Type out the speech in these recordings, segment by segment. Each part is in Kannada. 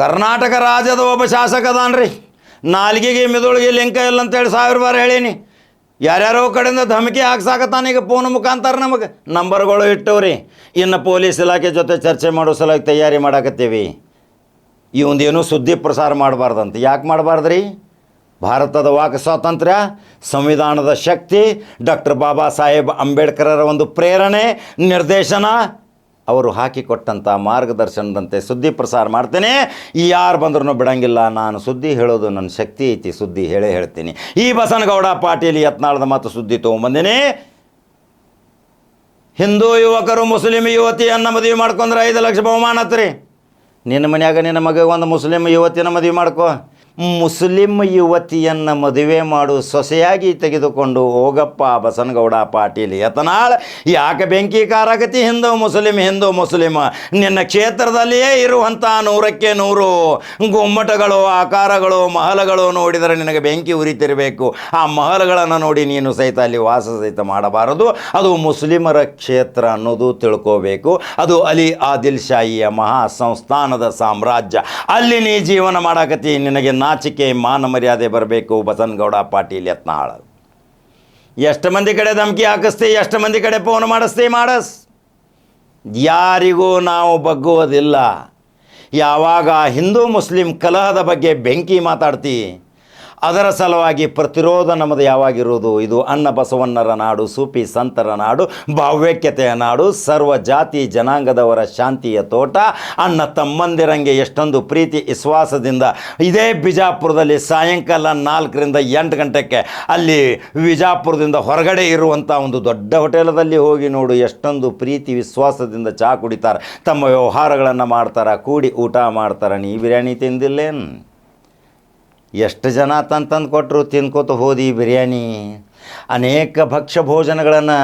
ಕರ್ನಾಟಕ ರಾಜ್ಯದ ಒಬ್ಬ ಶಾಸಕ ಅದಾನ್ರಿ. ನಾಲ್ಗೆಗೆ ಮೆದುಳಿಗೆ ಲಿಂಕ ಇಲ್ಲ ಅಂತೇಳಿ ಸಾವಿರ ಬಾರಿ ಹೇಳೀನಿ. ಯಾರ್ಯಾರೋ ಕಡೆಯಿಂದ ಧಮಕಿ ಹಾಕ್ಸಾಕತ್ತಾನ ಈಗ ಫೋನ್ ಮುಖಾಂತರ ನಮಗೆ. ನಂಬರ್ಗಳು ಇಟ್ಟವ್ರಿ. ಇನ್ನು ಪೊಲೀಸ್ ಇಲಾಖೆ ಜೊತೆ ಚರ್ಚೆ ಮಾಡೋ ಸಲುವಾಗಿ ತಯಾರಿ ಮಾಡಾಕತ್ತೀವಿ. ಇವಂದೇನು ಸುದ್ದಿ ಪ್ರಸಾರ ಮಾಡಬಾರ್ದಂತ. ಯಾಕೆ ಮಾಡಬಾರ್ದ್ರಿ? ಭಾರತದ ವಾಕ್ ಸ್ವಾತಂತ್ರ್ಯ, ಸಂವಿಧಾನದ ಶಕ್ತಿ, ಡಾಕ್ಟರ್ ಬಾಬಾ ಸಾಹೇಬ್ ಅಂಬೇಡ್ಕರರ ಒಂದು ಪ್ರೇರಣೆ, ನಿರ್ದೇಶನ ಅವರು ಹಾಕಿಕೊಟ್ಟಂಥ ಮಾರ್ಗದರ್ಶನದಂತೆ ಸುದ್ದಿ ಪ್ರಸಾರ ಮಾಡ್ತೇನೆ. ಯಾರು ಬಂದ್ರೂ ಬಿಡಂಗಿಲ್ಲ. ನಾನು ಸುದ್ದಿ ಹೇಳೋದು ನನ್ನ ಶಕ್ತಿ ಐತಿ. ಸುದ್ದಿ ಹೇಳೇ ಹೇಳ್ತೀನಿ. ಈ ಬಸನಗೌಡ ಪಾಟೀಲ್ ಯತ್ನಾಳದ ಮಾತು ಸುದ್ದಿ ತೊಗೊಂಬಂದಿನಿ. ಹಿಂದೂ ಯುವಕರು, ಮುಸ್ಲಿಂ ಯುವತಿಯನ್ನು ಮದುವೆ ಮಾಡ್ಕೊಂಡ್ರೆ ಐದು ಲಕ್ಷ ಬಹುಮಾನ ಹತ್ರಿ. ನಿನ್ನ ಮನ್ಯಾಗ ನಿನ್ನ ಮಗ ಒಂದು ಮುಸ್ಲಿಂ ಯುವತಿಯನ್ನು ಮದುವೆ ಮಾಡ್ಕೊ. ಮುಸ್ಲಿಂ ಯುವತಿಯನ್ನು ಮದುವೆ ಮಾಡು ಸೊಸೆಯಾಗಿ ತೆಗೆದುಕೊಂಡು ಹೋಗಪ್ಪ ಬಸನಗೌಡ ಪಾಟೀಲ್. ಯತನಾಳ್ ಯಾಕೆ ಬೆಂಕಿ ಕಾರಾಗತಿ ಹಿಂದೂ ಮುಸ್ಲಿಂ ಹಿಂದೂ ಮುಸ್ಲಿಂ? ನಿನ್ನ ಕ್ಷೇತ್ರದಲ್ಲಿಯೇ ಇರುವಂಥ ನೂರಕ್ಕೆ ನೂರು. ಗುಮ್ಮಟಗಳು, ಆಕಾರಗಳು, ಮಹಲಗಳು ನೋಡಿದರೆ ನಿನಗೆ ಬೆಂಕಿ ಉರಿತಿರಬೇಕು. ಆ ಮಹಲಗಳನ್ನು ನೋಡಿ ನೀನು ಸಹಿತ ಅಲ್ಲಿ ವಾಸ ಸಹಿತ ಮಾಡಬಾರದು. ಅದು ಮುಸ್ಲಿಮರ ಕ್ಷೇತ್ರ ಅನ್ನೋದು ತಿಳ್ಕೋಬೇಕು. ಅದು ಅಲಿ ಆದಿಲ್ ಶಾಹಿಯ ಮಹಾ ಸಂಸ್ಥಾನದ ಸಾಮ್ರಾಜ್ಯ. ಅಲ್ಲಿ ನೀ ಜೀವನ ಮಾಡಾಕತಿ ನಿನಗೆ ನಾಚಿಕೆ ಮಾನ ಮರ್ಯಾದೆ ಬರಬೇಕು, ಬಸನಗೌಡ ಪಾಟೀಲ್ ಯತ್ನಾಳ್. ಎಷ್ಟು ಮಂದಿ ಕಡೆ ಧಮಕಿ ಹಾಕಿಸ್ತಿ, ಎಷ್ಟು ಮಂದಿ ಕಡೆ ಫೋನ್ ಮಾಡಿಸ್ತಿ ಮಾಡಸ್ ಯಾರಿಗೂ ನಾವು ಬಗ್ಗುವುದಿಲ್ಲ. ಯಾವಾಗ ಹಿಂದೂ, ಮುಸ್ಲಿಂ ಕಲಹದ ಬಗ್ಗೆ ಬೆಂಕಿ ಮಾತಾಡ್ತಿ ಅದರ ಸಲುವಾಗಿ ಪ್ರತಿರೋಧ ನಮ್ಮದು ಯಾವಾಗಿರುವುದು? ಇದು ಅನ್ನ ಬಸವಣ್ಣರ ನಾಡು, ಸೂಪಿ ಸಂತರ ನಾಡು ಭಾವ್ಯಕ್ಯತೆಯ ನಾಡು, ಸರ್ವ ಜಾತಿ ಜನಾಂಗದವರ ಶಾಂತಿಯ ತೋಟ, ಅಣ್ಣ ತಮ್ಮಂದಿರಂಗೆ ಎಷ್ಟೊಂದು ಪ್ರೀತಿ, ವಿಶ್ವಾಸದಿಂದ ಇದೇ ಬಿಜಾಪುರದಲ್ಲಿ ಸಾಯಂಕಾಲ ನಾಲ್ಕರಿಂದ ಎಂಟು ಗಂಟೆಗೆ ಅಲ್ಲಿ ವಿಜಾಪುರದಿಂದ ಹೊರಗಡೆ ಇರುವಂಥ ಒಂದು ದೊಡ್ಡ ಹೋಟೆಲದಲ್ಲಿ ಹೋಗಿ ನೋಡು, ಎಷ್ಟೊಂದು ಪ್ರೀತಿ, ವಿಶ್ವಾಸದಿಂದ ಚಹಾ ಕುಡಿತಾರೆ. ತಮ್ಮ ವ್ಯವಹಾರಗಳನ್ನು ಮಾಡ್ತಾರೆ? ಕೂಡಿ ಊಟ ಮಾಡ್ತಾರೆ? ನೀ ಬಿರಿಯಾನಿ ತಿಂದಿಲ್ಲೇನು? ಎಷ್ಟು ಜನ ತಂತಂದು ಕೊಟ್ಟರು ತಿನ್ಕೋತ ಹೋದಿ ಬಿರಿಯಾನಿ. ಅನೇಕ ಭಕ್ಷ್ಯ ಭೋಜನಗಳನ್ನು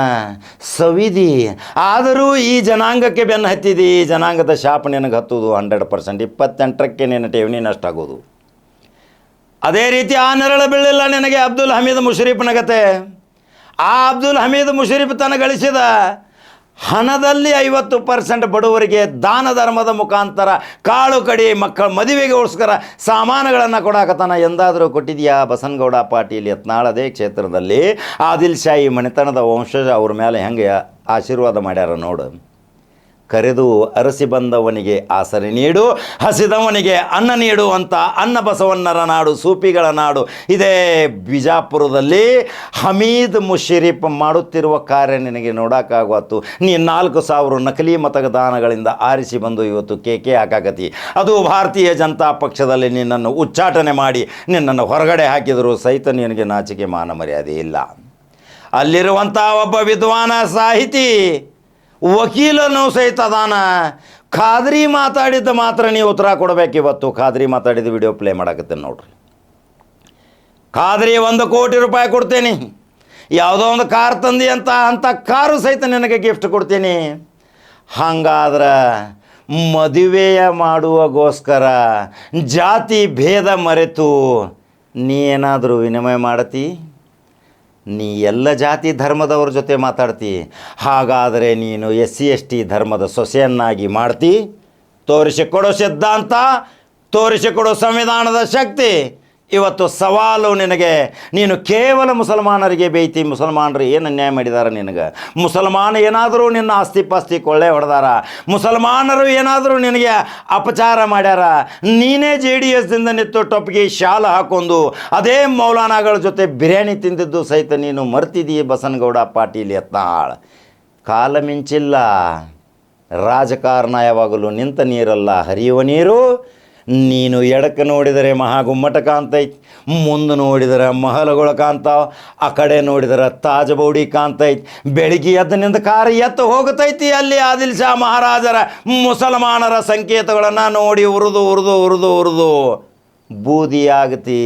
ಸವಿದಿ. ಆದರೂ ಈ ಜನಾಂಗಕ್ಕೆ ಬೆನ್ನು ಹತ್ತಿದಿ. ಈ ಜನಾಂಗದ ಶಾಪ ನಿನಗೆ ಹತ್ತುವುದು ಹಂಡ್ರೆಡ್ ಪರ್ಸೆಂಟ್. ಇಪ್ಪತ್ತೆಂಟರಕ್ಕೆ ನಿನ್ನ ಠೇವಣಿ ನಷ್ಟ ಆಗೋದು. ಅದೇ ರೀತಿ ಆ ನೆರಳ ಬೀಳಿಲ್ಲ ನಿನಗೆ ಅಬ್ದುಲ್ ಹಮೀದ್ ಮುಷರೀಫ್ನ ಕತೆ ಆ ಅಬ್ದುಲ್ ಹಮೀದ್ ಮುಷರೀಫ್ ತನ್ನ ಗಳಿಸಿದ ಹಣದಲ್ಲಿ ಐವತ್ತು ಪರ್ಸೆಂಟ್ ಬಡವರಿಗೆ ದಾನ ಧರ್ಮದ ಮುಖಾಂತರ ಕಾಳು ಕಡಿ ಮಕ್ಕಳ ಮದುವೆಗೋಸ್ಕರ ಸಾಮಾನುಗಳನ್ನು ಕೊಡಾಕತ್ತಾನ ಎಂದಾದರೂ ಕೊಟ್ಟಿದೆಯಾ? ಬಸನಗೌಡ ಪಾಟೀಲ್ ಯತ್ನಾಳದೇ ಕ್ಷೇತ್ರದಲ್ಲಿ ಆದಿಲ್ ಶಾಹಿ ಮನೆತನದ ವಂಶಜ ಅವ್ರ ಮೇಲೆ ಹೆಂಗೆ ಆಶೀರ್ವಾದ ಮಾಡ್ಯಾರ ನೋಡು. ಕರೆದು ಅರಸಿ ಬಂದವನಿಗೆ ಆಸರೆ ನೀಡು, ಹಸಿದವನಿಗೆ ಅನ್ನ ನೀಡು ಅಂತ ಅನ್ನ ಬಸವಣ್ಣರ ನಾಡು, ಸೂಪಿಗಳ ನಾಡು. ಇದೇ ಬಿಜಾಪುರದಲ್ಲಿ ಹಮೀದ್ ಮುಷರೀಫ್ ಮಾಡುತ್ತಿರುವ ಕಾರ್ಯ ನಿನಗೆ ನೋಡೋಕ್ಕಾಗುವತ್ತು. ನೀ ನಾಲ್ಕು ಸಾವಿರ ನಕಲಿ ಮತದಾನಗಳಿಂದ ಆರಿಸಿ ಬಂದು ಇವತ್ತು ಕೇಕೆ ಹಾಕಾಕತಿ ಅದು ಭಾರತೀಯ ಜನತಾ ಪಕ್ಷದಲ್ಲಿ ನಿನ್ನನ್ನು ಉಚ್ಚಾಟನೆ ಮಾಡಿ, ನಿನ್ನನ್ನು ಹೊರಗಡೆ ಹಾಕಿದರೂ ಸಹಿತ ನಿನಗೆ ನಾಚಿಕೆ ಮಾನ ಮರ್ಯಾದೆ ಇಲ್ಲ. ಅಲ್ಲಿರುವಂಥ ಒಬ್ಬ ವಿದ್ವಾನ ಸಾಹಿತಿ ವಕೀಲನು ಸಹಿತ ಅದಾನ. ಖಾದ್ರಿ ಮಾತಾಡಿದ್ದ ಮಾತ್ರ ನೀವು ಉತ್ತರ ಕೊಡಬೇಕು ಇವತ್ತು. ಖಾದ್ರಿ ಮಾತಾಡಿದ ವಿಡಿಯೋ ಪ್ಲೇ ಮಾಡಕತ್ತೇನೆ ನೋಡ್ರಿ. ಖಾದ್ರಿ ಒಂದು ಕೋಟಿ ರೂಪಾಯಿ ಕೊಡ್ತೇನೆ. ಯಾವುದೋ ಒಂದು ಕಾರ್ ತಂದಿ ಅಂತ ಅಂಥ ಕಾರು ಸಹಿತ ನಿನಗೆ ಗಿಫ್ಟ್ ಕೊಡ್ತೀನಿ. ಹಂಗಾದ್ರೆ ಮದುವೆಯ ಮಾಡುವಗೋಸ್ಕರ ಜಾತಿ ಭೇದ ಮರೆತು ನೀ ಏನಾದರೂ ವಿನಿಮಯ ಮಾಡತಿ ನೀ ಎಲ್ಲ ಜಾತಿ ಧರ್ಮದವ್ರ ಜೊತೆ ಮಾತಾಡ್ತಿ. ಹಾಗಾದರೆ ನೀನು ಎಸ್ ಸಿ ಎಸ್ ಟಿ ಧರ್ಮದ ಸೊಸೆಯನ್ನಾಗಿ ಮಾಡ್ತಿ. ತೋರಿಸಿಕೊಡೋ ಸಿದ್ಧಾಂತ ತೋರಿಸಿಕೊಡೋ ಸಂವಿಧಾನದ ಶಕ್ತಿ. ಇವತ್ತು ಸವಾಲು ನಿನಗೆ. ನೀನು ಕೇವಲ ಮುಸಲ್ಮಾನರಿಗೆ ಬೇಯ್ತಿ ಮುಸಲ್ಮಾನರು ಏನು ಅನ್ಯಾಯ ಮಾಡಿದಾರ ನಿನಗೆ? ಮುಸಲ್ಮಾನ ಏನಾದರೂ ನಿನ್ನ ಆಸ್ತಿ ಪಾಸ್ತಿ ಕೊಳ್ಳೆ ಹೊಡೆದಾರ? ಮುಸಲ್ಮಾನರು ಏನಾದರೂ ನಿನಗೆ ಅಪಚಾರ ಮಾಡ್ಯಾರ? ನೀನೇ ಜೆ ಡಿ ಎಸ್ದಿಂದ ನಿಂತು ಟೊಪ್ಪಿಗೆ ಶಾಲ ಹಾಕೊಂಡು, ಅದೇ ಮೌಲಾನಾಗಳ ಜೊತೆ ಬಿರಿಯಾನಿ ತಿಂದಿದ್ದು ಸಹಿತ ನೀನು ಮರ್ತಿದ್ದೀ ಬಸನಗೌಡ ಪಾಟೀಲ್ ಯತ್ನಾಳ್. ಕಾಲ ಮಿಂಚಿಲ್ಲ. ರಾಜಕಾರಣ ಯಾವಾಗಲೂ ನಿಂತ ನೀರಲ್ಲ, ಹರಿಯುವ ನೀರು. ನೀನು ಎಡಕ್ಕೆ ನೋಡಿದರೆ ಮಹಾಗುಮ್ಮಟ ಕಾಣ್ತೈತಿ ಮುಂದೆ ನೋಡಿದರೆ ಮಹಲಗಳು ಕಾಣ್ತಾವ, ಆ ಕಡೆ ನೋಡಿದರೆ ತಾಜಬೌಡಿ ಕಾಣ್ತೈತಿ ಬೆಳಿಗ್ಗೆ ಎದ್ದನಿಂದ ಕಾರ್ ಎತ್ತು ಹೋಗ್ತೈತಿ, ಅಲ್ಲಿ ಆದಿಲ್ ಶಾ ಮಹಾರಾಜರ ಮುಸಲ್ಮಾನರ ಸಂಕೇತಗಳನ್ನು ನೋಡಿ ಉರಿದು ಉರಿದು ಉರಿದು ಉರಿದು. ಬೂದಿ ಆಗತಿ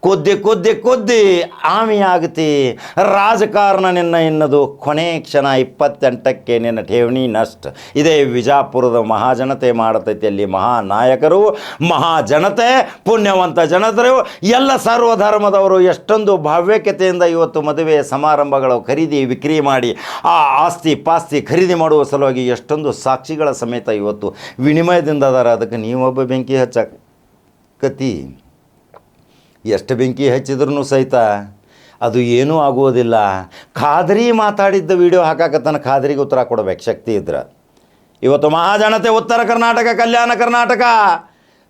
ಕೊದ್ದಿ ಕೊದ್ದಿ ಕೊದ್ದಿ ಆಗತಿ ರಾಜಕಾರಣ ನಿನ್ನ ಎನ್ನದು ಕೊನೆ ಕ್ಷಣ ಇಪ್ಪತ್ತೆಂಟಕ್ಕೆ ನಿನ್ನ ಠೇವಣಿ ನಷ್ಟ. ಇದೇ ವಿಜಾಪುರದ ಮಹಾಜನತೆ ಮಾಡತೈತಿ ಅಲ್ಲಿ ಮಹಾನಾಯಕರು, ಮಹಾಜನತೆ, ಪುಣ್ಯವಂತ ಜನತರು, ಎಲ್ಲ ಸರ್ವಧರ್ಮದವರು ಎಷ್ಟೊಂದು ಭಾವ್ಯಕತೆಯಿಂದ ಇವತ್ತು ಮದುವೆ ಸಮಾರಂಭಗಳು ಖರೀದಿ, ವಿಕ್ರಿ ಮಾಡಿ, ಆ ಆಸ್ತಿ ಪಾಸ್ತಿ ಖರೀದಿ ಮಾಡುವ ಸಲುವಾಗಿ ಎಷ್ಟೊಂದು ಸಾಕ್ಷಿಗಳ ಸಮೇತ ಇವತ್ತು ವಿನಿಮಯದಿಂದ ಅದರ. ಅದಕ್ಕೆ ನೀವೊಬ್ಬ ಬೆಂಕಿ ಹಚ್ಚ. ಕತಿ ಎಷ್ಟು ಬೆಂಕಿ ಹಚ್ಚಿದ್ರೂ ಸಹಿತ ಅದು ಏನೂ ಆಗುವುದಿಲ್ಲ. ಖಾದ್ರಿ ಮಾತಾಡಿದ್ದ ವಿಡಿಯೋ ಹಾಕಾಕತ್ತಾನ ಖಾದ್ರಿಗೆ ಉತ್ತರ ಕೊಡ್ಬೇಕು, ಶಕ್ತಿ ಇದ್ರೆ. ಇವತ್ತು ಮಹಾಜನತೆ ಉತ್ತರ ಕರ್ನಾಟಕ, ಕಲ್ಯಾಣ ಕರ್ನಾಟಕ.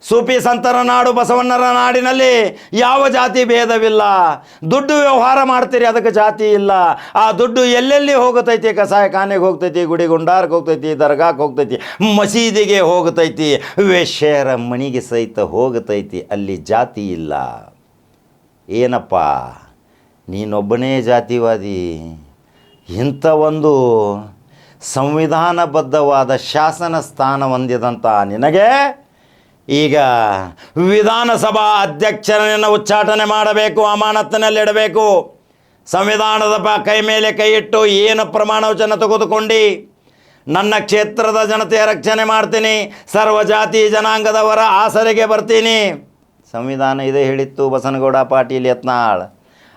ಸೂಫಿ ಸಂತರ ನಾಡು ಬಸವಣ್ಣರ ನಾಡಿನಲ್ಲಿ ಯಾವ ಜಾತಿ ಭೇದವಿಲ್ಲ. ದುಡ್ಡು ವ್ಯವಹಾರ ಮಾಡ್ತೀರಿ ಅದಕ್ಕೆ ಜಾತಿ ಇಲ್ಲ. ಆ ದುಡ್ಡು ಎಲ್ಲೆಲ್ಲಿ ಹೋಗತೈತಿ ಕಸಾಯ ಖಾನೆಗೆ ಹೋಗ್ತೈತಿ ಗುಡಿ ಗುಂಡಾರ್ಗೆ ಹೋಗ್ತೈತಿ, ದರ್ಗಾಕ್ಕೆ ಹೋಗ್ತೈತಿ, ಮಸೀದಿಗೆ ಹೋಗ್ತೈತಿ ವೇಶ್ಯರ ಮಣಿಗೆ ಸಹಿತ ಹೋಗತೈತಿ, ಅಲ್ಲಿ ಜಾತಿ ಇಲ್ಲ. ಏನಪ್ಪ? ನೀನೊಬ್ಬನೇ ಜಾತಿವಾದಿ. ಇಂಥ ಒಂದು ಸಂವಿಧಾನಬದ್ಧವಾದ ಶಾಸನ ಸ್ಥಾನ ಹೊಂದಿದಂಥ ನಿನಗೆ ಈಗ ವಿಧಾನಸಭಾ ಅಧ್ಯಕ್ಷರನ್ನು ಉಚ್ಚಾಟನೆ ಮಾಡಬೇಕು ಅಮಾನತ್ತಿನಲ್ಲಿಡಬೇಕು ಸಂವಿಧಾನದ ಪ ಕೈ ಮೇಲೆ ಕೈ ಇಟ್ಟು ಏನು ಪ್ರಮಾಣ ವಚನ ತೆಗೆದುಕೊಂಡು? ನನ್ನ ಕ್ಷೇತ್ರದ ಜನತೆಯ ರಕ್ಷಣೆ ಮಾಡ್ತೀನಿ, ಸರ್ವ ಜಾತಿ ಜನಾಂಗದವರ ಆಸರೆಗೆ ಬರ್ತೀನಿ. ಸಂವಿಧಾನ ಇದೇ ಹೇಳಿತ್ತು ಬಸನಗೌಡ ಪಾಟೀಲ್ ಯತ್ನಾಳ್.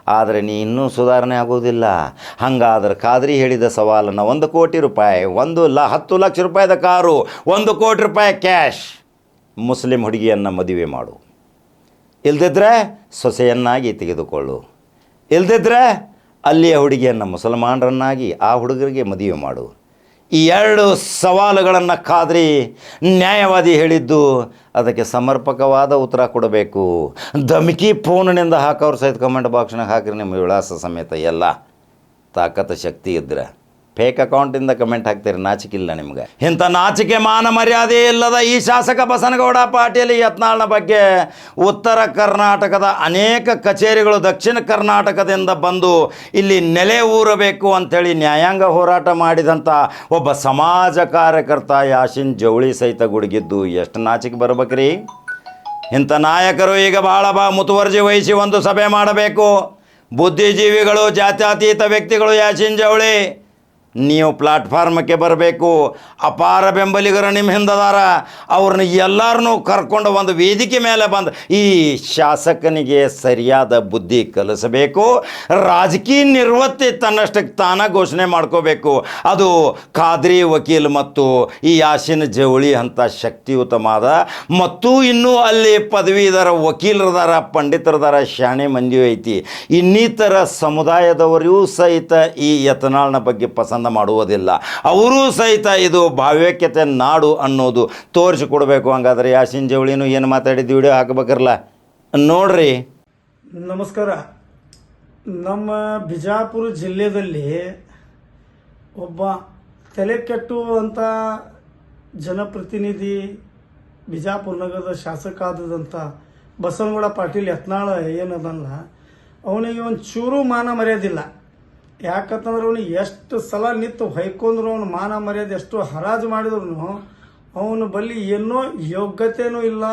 ಆದರೆ ನೀ ಇನ್ನೂ ಸುಧಾರಣೆ ಆಗೋದಿಲ್ಲ. ಹಂಗಾದ್ರೆ ಖಾದ್ರಿ ಹೇಳಿದ ಸವಾಲನ್ನು ಒಂದು ಕೋಟಿ ರೂಪಾಯಿ, ಒಂದು ಲ, ಹತ್ತು ಲಕ್ಷ ರೂಪಾಯಿದ ಕಾರು, ಒಂದು ಕೋಟಿ ರೂಪಾಯಿ ಕ್ಯಾಶ್. ಮುಸ್ಲಿಂ ಹುಡುಗಿಯನ್ನು ಮದುವೆ ಮಾಡು. ಇಲ್ದಿದ್ರೆ ಸೊಸೆಯನ್ನಾಗಿ ತೆಗೆದುಕೊಳ್ಳು. ಇಲ್ದಿದ್ರೆ ಅಲ್ಲಿಯ ಹುಡುಗಿಯನ್ನು ಮುಸಲ್ಮಾನರನ್ನಾಗಿ, ಆ ಹುಡುಗರಿಗೆ ಮದುವೆ ಮಾಡು. ಈ ಎರಡು ಸವಾಲುಗಳನ್ನು ಕಾದ್ರಿ ನ್ಯಾಯವಾದಿ ಹೇಳಿದ್ದು, ಅದಕ್ಕೆ ಸಮರ್ಪಕವಾದ ಉತ್ತರ ಕೊಡಬೇಕು. ಧಮಕಿ ಫೋನಿನಿಂದ ಹಾಕೋರು ಸಹಿತ ಕಮೆಂಟ್ ಬಾಕ್ಸ್ನಾಗ ಹಾಕಿರಿ, ನಿಮ್ಮ ವಿಳಾಸ ಸಮೇತ ಎಲ್ಲ ತಾಕತ್ತು ಶಕ್ತಿ ಇದ್ರೆ. ಫೇಕ್ ಅಕೌಂಟಿಂದ ಕಮೆಂಟ್ ಹಾಕ್ತೀರಿ, ನಾಚಿಕಿಲ್ಲ ನಿಮ್ಗೆ. ಇಂಥ ನಾಚಿಕೆ ಮಾನ ಮರ್ಯಾದೆ ಇಲ್ಲದ ಈ ಶಾಸಕ ಬಸನಗೌಡ ಪಾಟೀಲ್ ಯತ್ನಾಳ್ನ ಬಗ್ಗೆ ಉತ್ತರ ಕರ್ನಾಟಕದ ಅನೇಕ ಕಚೇರಿಗಳು ದಕ್ಷಿಣ ಕರ್ನಾಟಕದಿಂದ ಬಂದು ಇಲ್ಲಿ ನೆಲೆ ಊರಬೇಕು ಅಂಥೇಳಿ ನ್ಯಾಯಾಂಗ ಹೋರಾಟ ಮಾಡಿದಂಥ ಒಬ್ಬ ಸಮಾಜ ಕಾರ್ಯಕರ್ತ ಯಾಶಿನ್ ಜವಳಿ ಸಹಿತ ಗುಡುಗಿದ್ದು, ಎಷ್ಟು ನಾಚಿಕೆ ಬರ್ಬೇಕ್ರಿ? ಇಂಥ ನಾಯಕರು ಈಗ ಬಹಳ ಬಾ ಮುತುವರ್ಜಿ ವಹಿಸಿ ಒಂದು ಸಭೆ ಮಾಡಬೇಕು. ಬುದ್ಧಿಜೀವಿಗಳು, ಜಾತ್ಯಾತೀತ ವ್ಯಕ್ತಿಗಳು ಯಾಶಿನ್ ಜವಳಿ. ನೀವು ಪ್ಲಾಟ್ಫಾರ್ಮಕ್ಕೆ ಬರಬೇಕು. ಅಪಾರ ಬೆಂಬಲಿಗರು ನಿಮ್ಮ ಹಿಂದದಾರ. ಅವ್ರನ್ನ ಎಲ್ಲರನ್ನೂ ಕರ್ಕೊಂಡು ಒಂದು ವೇದಿಕೆ ಮೇಲೆ ಬಂದು ಈ ಶಾಸಕನಿಗೆ ಸರಿಯಾದ ಬುದ್ಧಿ ಕಲಿಸಬೇಕು. ರಾಜಕೀಯ ನಿರ್ವತ್ತಿ ತನ್ನಷ್ಟಕ್ಕೆ ತಾನ ಘೋಷಣೆ ಮಾಡ್ಕೋಬೇಕು. ಅದು ಖಾದ್ರಿ ವಕೀಲ್ ಮತ್ತು ಈ ಯಾಸಿನ ಜವಳಿ ಅಂತ ಶಕ್ತಿಯುತವಾದ ಮತ್ತು ಇನ್ನೂ ಅಲ್ಲಿ ಪದವೀಧರ ವಕೀಲರದಾರ, ಪಂಡಿತರದಾರ, ಶಾಣೆ ಮಂದಿ ಐತಿ. ಇನ್ನಿತರ ಸಮುದಾಯದವರಿಗೂ ಸಹಿತ ಈ ಯತ್ನಾಳನ ಬಗ್ಗೆ ಪಸಂದ ಮಾಡುವುದಿಲ್ಲ. ಅವರೂ ಸಹಿತ ಇದು ಭಾವ್ಯಕ್ಯತೆ ನಾಡು ಅನ್ನೋದು ತೋರಿಸಿಕೊಡ್ಬೇಕು. ಹಂಗಾದ್ರೆ ಯಾಸಿನ್ ಜವಳಿನೂ ಏನು ಮಾತಾಡಿದ್ದು ವಿಡಿಯೋ ಹಾಕ್ಬೇಕಲ್ಲ ನೋಡ್ರಿ. ನಮಸ್ಕಾರ. ನಮ್ಮ ಬಿಜಾಪುರ ಜಿಲ್ಲೆಯಲ್ಲಿ ಒಬ್ಬ ತಲೆ ಕೆಟ್ಟುವಂಥ ಜನಪ್ರತಿನಿಧಿ ಬಿಜಾಪುರ ನಗರದ ಶಾಸಕ ಆದದಂಥ ಬಸವನಗೌಡ ಪಾಟೀಲ್ ಯತ್ನಾಳ ಏನದಲ್ಲ, ಅವನಿಗೆ ಒಂದು ಚೂರು ಮಾನ ಮರ್ಯಾದಿಲ್ಲ. ಯಾಕಂತಂದ್ರೆ ಅವನು ಎಷ್ಟು ಸಲ ನಿಂತು ಹೊಯ್ಕೊಂಡ್ರು, ಅವನು ಮಾನ ಮರ್ಯಾದೆ ಎಷ್ಟು ಹರಾಜು ಮಾಡಿದ್ರು ಅವನು ಬಲ್ಲಿ ಏನೋ ಯೋಗ್ಯತೆನೂ ಇಲ್ಲ,